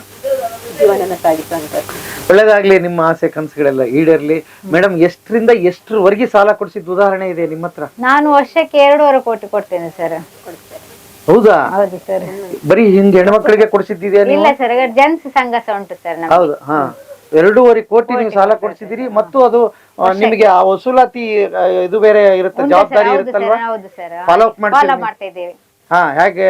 Speaker 6: ಜೀವನ ಸಾಗಿಸುವಂತದ್ದು
Speaker 1: ಒಳ್ಳೇದಾಗ್ಲಿ ನಿಮ್ಮ ಆಸೆ ಕನಸುಗಳೆಲ್ಲ ಈಡೇರ್ಲಿ. ಮೇಡಮ್ ಎಷ್ಟರಿಂದ ಎಷ್ಟರವರೆಗೆ ಸಾಲ ಕೊಡಿಸಿದ ಉದಾಹರಣೆ ಇದೆ ನಿಮ್ಮ ಹತ್ರ?
Speaker 2: ನಾನು ವರ್ಷಕ್ಕೆ ಎರಡೂವರೆ ಕೋಟಿ ಕೊಡ್ತೇನೆ ಸರ್.
Speaker 1: ಹೌದಾ?
Speaker 2: ಹೌದು ಸರ್.
Speaker 1: ಬರೀ ಹಿಂಗ್ ಹೆಣ್ಮಕ್ಳಿಗೆ ಕೊಡಿಸಿದ್ದೀರಾ
Speaker 2: ಇಲ್ಲ ಸರ್ ಜನ್ಸ್ ಸಂಘ ಸಹ ಉಂಟು ಸರ್
Speaker 1: ಹೌದು ಹಾ. ಎರಡೂವರೆ ಕೋಟಿ ನೀವು ಸಾಲ ಕೊಡಿಸಿದಿರಿ ಮತ್ತು ಅದು ನಿಮಗೆ ಆ ವಸೂಲಾತಿ ಇದು ಬೇರೆ ಇರುತ್ತೆ ಜವಾಬ್ದಾರಿ ಇರುತ್ತಲ್ವಾ?
Speaker 2: ಹೌದು ಸರ್.
Speaker 1: Follow up
Speaker 2: follow? ಮಾಡ್ತಾ ಇದ್ದೇವೆ
Speaker 1: ಹಾ ಹೇಗೆ?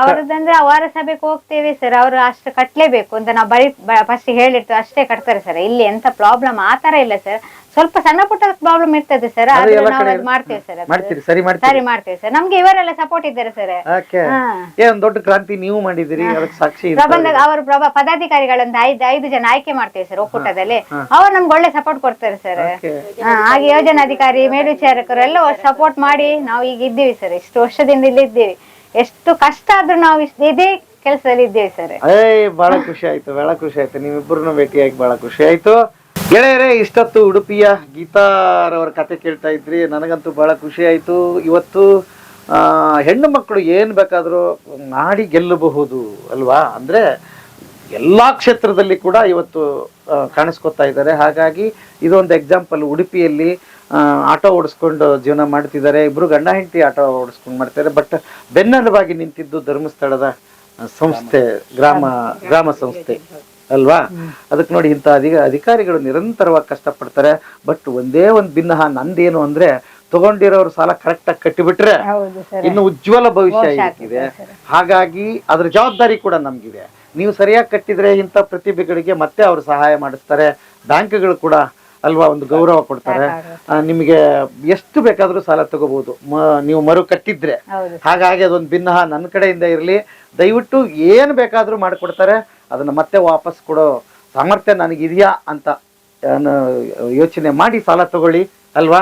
Speaker 2: ಅವರದಂದ್ರೆ ವಾರ ಸಭೆಗೆ ಹೋಗ್ತೇವೆ ಸರ್ ಅವರು ಅಷ್ಟು ಕಟ್ಲೇಬೇಕು ಅಂತ ನಾವು ಬರೀ ಫಸ್ಟ್ ಹೇಳಿರ್ತೀವಿ ಅಷ್ಟೇ ಕಟ್ತಾರೆ ಸರ್. ಇಲ್ಲಿ ಎಂತ ಪ್ರಾಬ್ಲಮ್ ಆ ತರ ಇಲ್ಲ ಸರ್. ಸ್ವಲ್ಪ ಸಣ್ಣ ಪುಟ್ಟ ಪ್ರಾಬ್ಲಮ್ ಇರ್ತದೆ ಸರ್
Speaker 1: ಅದು
Speaker 2: ಆದ್ರೆ
Speaker 1: ಎಲ್ಲ
Speaker 2: ನಾವು
Speaker 1: ಕಡೆ
Speaker 2: ಅದು ಮಾಡ್ತೇವೆ ಸರ್ ಅದು.
Speaker 1: ಮಾಡ್ತೀರಿ ಸರಿ ಮಾಡ್ತೀರಿ.
Speaker 2: ಸರಿ ಮಾಡ್ತೇವೆ ಸರ್ ನಮ್ಗೆ ಇವರೆಲ್ಲ ಸಪೋರ್ಟ್ ಇದ್ದಾರೆ ಸರ್
Speaker 1: ಓಕೆ
Speaker 2: ಹಾ.
Speaker 1: ಏ ದೊಡ್ಡ ಕ್ರಾಂತಿ ನೀವು ಮಾಡಿದಿರಿ ಅದಕ್ಕೆ ಸಾಕ್ಷಿ.
Speaker 2: ಪ್ರಬಂಧ ಅವರು ಪ್ರಭಾ ಪದಾಧಿಕಾರಿಗಳಂತ ಐದು ಐದು ಜನ ಆಯ್ಕೆ ಮಾಡ್ತೇವೆ ಸರ್ ಒಕ್ಕೂಟದಲ್ಲಿ. ಅವ್ರು ನಮ್ಗೆ ಒಳ್ಳೆ ಸಪೋರ್ಟ್ ಕೊಡ್ತಾರೆ ಸರ್ ಹಾಗೆ ಯೋಜನಾಧಿಕಾರಿ ಮೇಲ್ವಿಚಾರಕರು ಎಲ್ಲ ಸಪೋರ್ಟ್ ಮಾಡಿ ನಾವು ಈಗ ಇದ್ದೀವಿ ಸರ್ ಇಷ್ಟು ವರ್ಷದಿಂದ ಇಲ್ಲಿ ಇದ್ದೀವಿ. ಎಷ್ಟು ಕಷ್ಟ ಆದ್ರೂ ನಾವು ಇಷ್ಟ್- ಇದೇ ಕೆಲಸದಲ್ಲಿ ಇದ್ದೇವೆ ಸರ್
Speaker 1: ಏಯ್ ಬಹಳ ಖುಷಿ ಆಯ್ತು ಬಹಳ ಖುಷಿ ಆಯ್ತು. ನೀವಿಬ್ಬರನ್ನ ಭೇಟಿಯಾಗಿ ಬಹಳ ಖುಷಿ ಆಯ್ತು. ಗೆಳೆಯರೇ ಇಷ್ಟೊತ್ತು ಉಡುಪಿಯ ಗೀತಾರವರ ಕತೆ ಕೇಳ್ತಾ ಇದ್ರಿ. ನನಗಂತೂ ಬಹಳ ಖುಷಿ ಆಯಿತು. ಇವತ್ತು ಹೆಣ್ಣು ಮಕ್ಕಳು ಏನು ಬೇಕಾದರೂ ನಾಡಿ ಗೆಲ್ಲಬಹುದು ಅಲ್ವಾ? ಅಂದರೆ ಎಲ್ಲ ಕ್ಷೇತ್ರದಲ್ಲಿ ಕೂಡ ಇವತ್ತು ಕಾಣಿಸ್ಕೊತಾ ಇದ್ದಾರೆ. ಹಾಗಾಗಿ ಇದೊಂದು ಎಕ್ಸಾಂಪಲ್ ಉಡುಪಿಯಲ್ಲಿ ಆಟೋ ಓಡಿಸ್ಕೊಂಡು ಜೀವನ ಮಾಡ್ತಿದ್ದಾರೆ. ಇಬ್ಬರು ಗಂಡ ಹೆಂಡತಿ ಆಟೋ ಓಡಿಸ್ಕೊಂಡು ಮಾಡ್ತಾರೆ ಬಟ್ ಬೆನ್ನೆಲುಬಾಗಿ ನಿಂತಿದ್ದು ಧರ್ಮಸ್ಥಳದ ಸಂಸ್ಥೆ ಗ್ರಾಮ ಗ್ರಾಮ ಸಂಸ್ಥೆ. ಅಲ್ವಾ? ಅದಕ್ಕೆ ನೋಡಿ ಇಂಥ ಅಧಿಕ ಅಧಿಕಾರಿಗಳು ನಿರಂತರವಾಗಿ ಕಷ್ಟಪಡ್ತಾರೆ. ಬಟ್ ಒಂದೇ ಒಂದು ಭಿನ್ನ ನಂದೇನು ಅಂದ್ರೆ ತಗೊಂಡಿರೋರು ಸಾಲ ಕರೆಕ್ಟಾಗಿ ಕಟ್ಟಿಬಿಟ್ರೆ ಇನ್ನು ಉಜ್ವಲ ಭವಿಷ್ಯ ಇದೆ ಹಾಗಾಗಿ ಅದ್ರ ಜವಾಬ್ದಾರಿ ಕೂಡ ನಮ್ಗಿದೆ. ನೀವು ಸರಿಯಾಗಿ ಕಟ್ಟಿದ್ರೆ ಇಂಥ ಪ್ರತಿಭೆಗಳಿಗೆ ಮತ್ತೆ ಅವರು ಸಹಾಯ ಮಾಡಿಸ್ತಾರೆ. ಬ್ಯಾಂಕ್ಗಳು ಕೂಡ ಅಲ್ವಾ ಒಂದು ಗೌರವ ಕೊಡ್ತಾರೆ. ನಿಮಗೆ ಎಷ್ಟು ಬೇಕಾದರೂ ಸಾಲ ತಗೋಬಹುದು. ಮ- ನೀವು ಮರು ಕಟ್ಟಿದ್ರೆ. ಹಾಗಾಗಿ ಅದೊಂದು ಭಿನ್ನಹ ನನ್ನ ಕಡೆಯಿಂದ ಇರಲಿ. ದಯವಿಟ್ಟು ಏನು ಬೇಕಾದರೂ ಮಾಡಿಕೊಡ್ತಾರೆ. ಅದನ್ನ ಮತ್ತೆ ವಾಪಸ್ ಕೊಡೋ ಸಾಮರ್ಥ್ಯ ನನಗಿದೆಯಾ ಅಂತ ಯೋಚನೆ ಮಾಡಿ ಸಾಲ ತಗೊಳ್ಳಿ ಅಲ್ವಾ?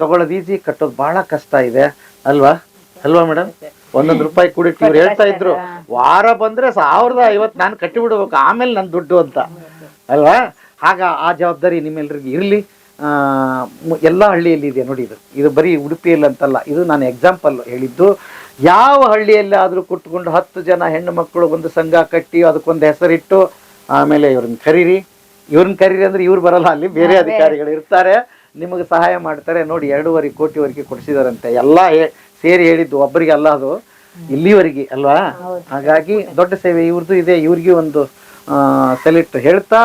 Speaker 1: ತಗೊಳ್ಳೋದು ಈಸಿ ಕಟ್ಟೋದು ಬಹಳ ಕಷ್ಟ ಇದೆ ಅಲ್ವಾ? ಅಲ್ವಾ ಮೇಡಮ್ ಒಂದೊಂದು ರೂಪಾಯಿ ಕೂಡಿಟ್ಟು ಇವ್ರು ಹೇಳ್ತಾ ಇದ್ರು ವಾರ ಬಂದ್ರೆ ಸಾವಿರದ ಐವತ್ತು ನಾನು ಕಟ್ಟಿ ಬಿಡ್ಬೇಕು ಆಮೇಲೆ ನನ್ನ ದುಡ್ಡು ಅಂತ. ಅಲ್ವಾ? ಆಗ ಆ ಜವಾಬ್ದಾರಿ ನಿಮ್ಮೆಲ್ಲರಿಗೂ ಇರಲಿ. ಎಲ್ಲ ಹಳ್ಳಿಯಲ್ಲಿ ಇದೆ ನೋಡಿ ಇದು. ಇದು ಬರೀ ಉಡುಪಿಯಲ್ಲಿ ಅಂತಲ್ಲ ಇದು ನಾನು ಎಕ್ಸಾಂಪಲ್ ಹೇಳಿದ್ದು. ಯಾವ ಹಳ್ಳಿಯಲ್ಲಿ ಆದರೂ ಕುಟ್ಕೊಂಡು ಹತ್ತು ಜನ ಹೆಣ್ಣು ಮಕ್ಕಳು ಒಂದು ಸಂಘ ಕಟ್ಟಿ ಅದಕ್ಕೊಂದು ಹೆಸರಿಟ್ಟು ಆಮೇಲೆ ಇವ್ರನ್ನ ಕರೀರಿ. ಇವ್ರನ್ನ ಕರೀರಿ ಅಂದ್ರೆ ಇವ್ರು ಬರಲ್ಲ ಅಲ್ಲಿ ಬೇರೆ ಅಧಿಕಾರಿಗಳು ಇರ್ತಾರೆ. ನಿಮಗೆ ಸಹಾಯ ಮಾಡ್ತಾರೆ. ನೋಡಿ ಎರಡೂವರೆ ಕೋಟಿವರೆಗೆ ಕೊಡಿಸಿದಾರಂತೆ. ಎಲ್ಲ ಸೇರಿ ಹೇಳಿದ್ದು ಒಬ್ಬರಿಗೆ ಅಲ್ಲ ಅದು. ಇಲ್ಲಿವರೆಗೆ ಅಲ್ವಾ? ಹಾಗಾಗಿ ದೊಡ್ಡ ಸೇವೆ ಇವ್ರದ್ದು ಇದೆ. ಇವ್ರಿಗೆ ಒಂದು ಸೆಲೆಕ್ಟ್ ಹೇಳ್ತಾ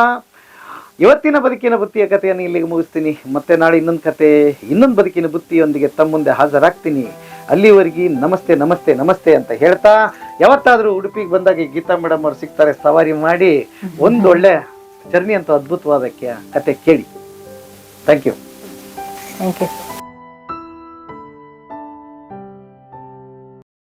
Speaker 1: ಇವತ್ತಿನ ಬದುಕಿನ ಬುತ್ತಿಯ ಕಥೆಯನ್ನು ಇಲ್ಲಿಗೆ ಮುಗಿಸ್ತೀನಿ. ಮತ್ತೆ ನಾಳೆ ಇನ್ನೊಂದು ಕತೆ ಇನ್ನೊಂದು ಬದುಕಿನ ಬುತ್ತಿಯೊಂದಿಗೆ ತಮ್ಮ ಮುಂದೆ ಹಾಜರಾಗ್ತೀನಿ. ಅಲ್ಲಿವರೆಗೆ ನಮಸ್ತೆ ನಮಸ್ತೆ ನಮಸ್ತೆ ಅಂತ ಹೇಳ್ತಾ ಯಾವತ್ತಾದರೂ ಉಡುಪಿಗೆ ಬಂದಾಗ ಗೀತಾ ಮೇಡಮ್ ಅವ್ರು ಸಿಗ್ತಾರೆ, ಸವಾರಿ ಮಾಡಿ ಒಂದೊಳ್ಳೆ ಜರ್ನಿ ಅಂತ ಅದ್ಭುತವಾದಕ್ಕೆ ಕತೆ ಕೇಳಿ. Thank you
Speaker 2: thank you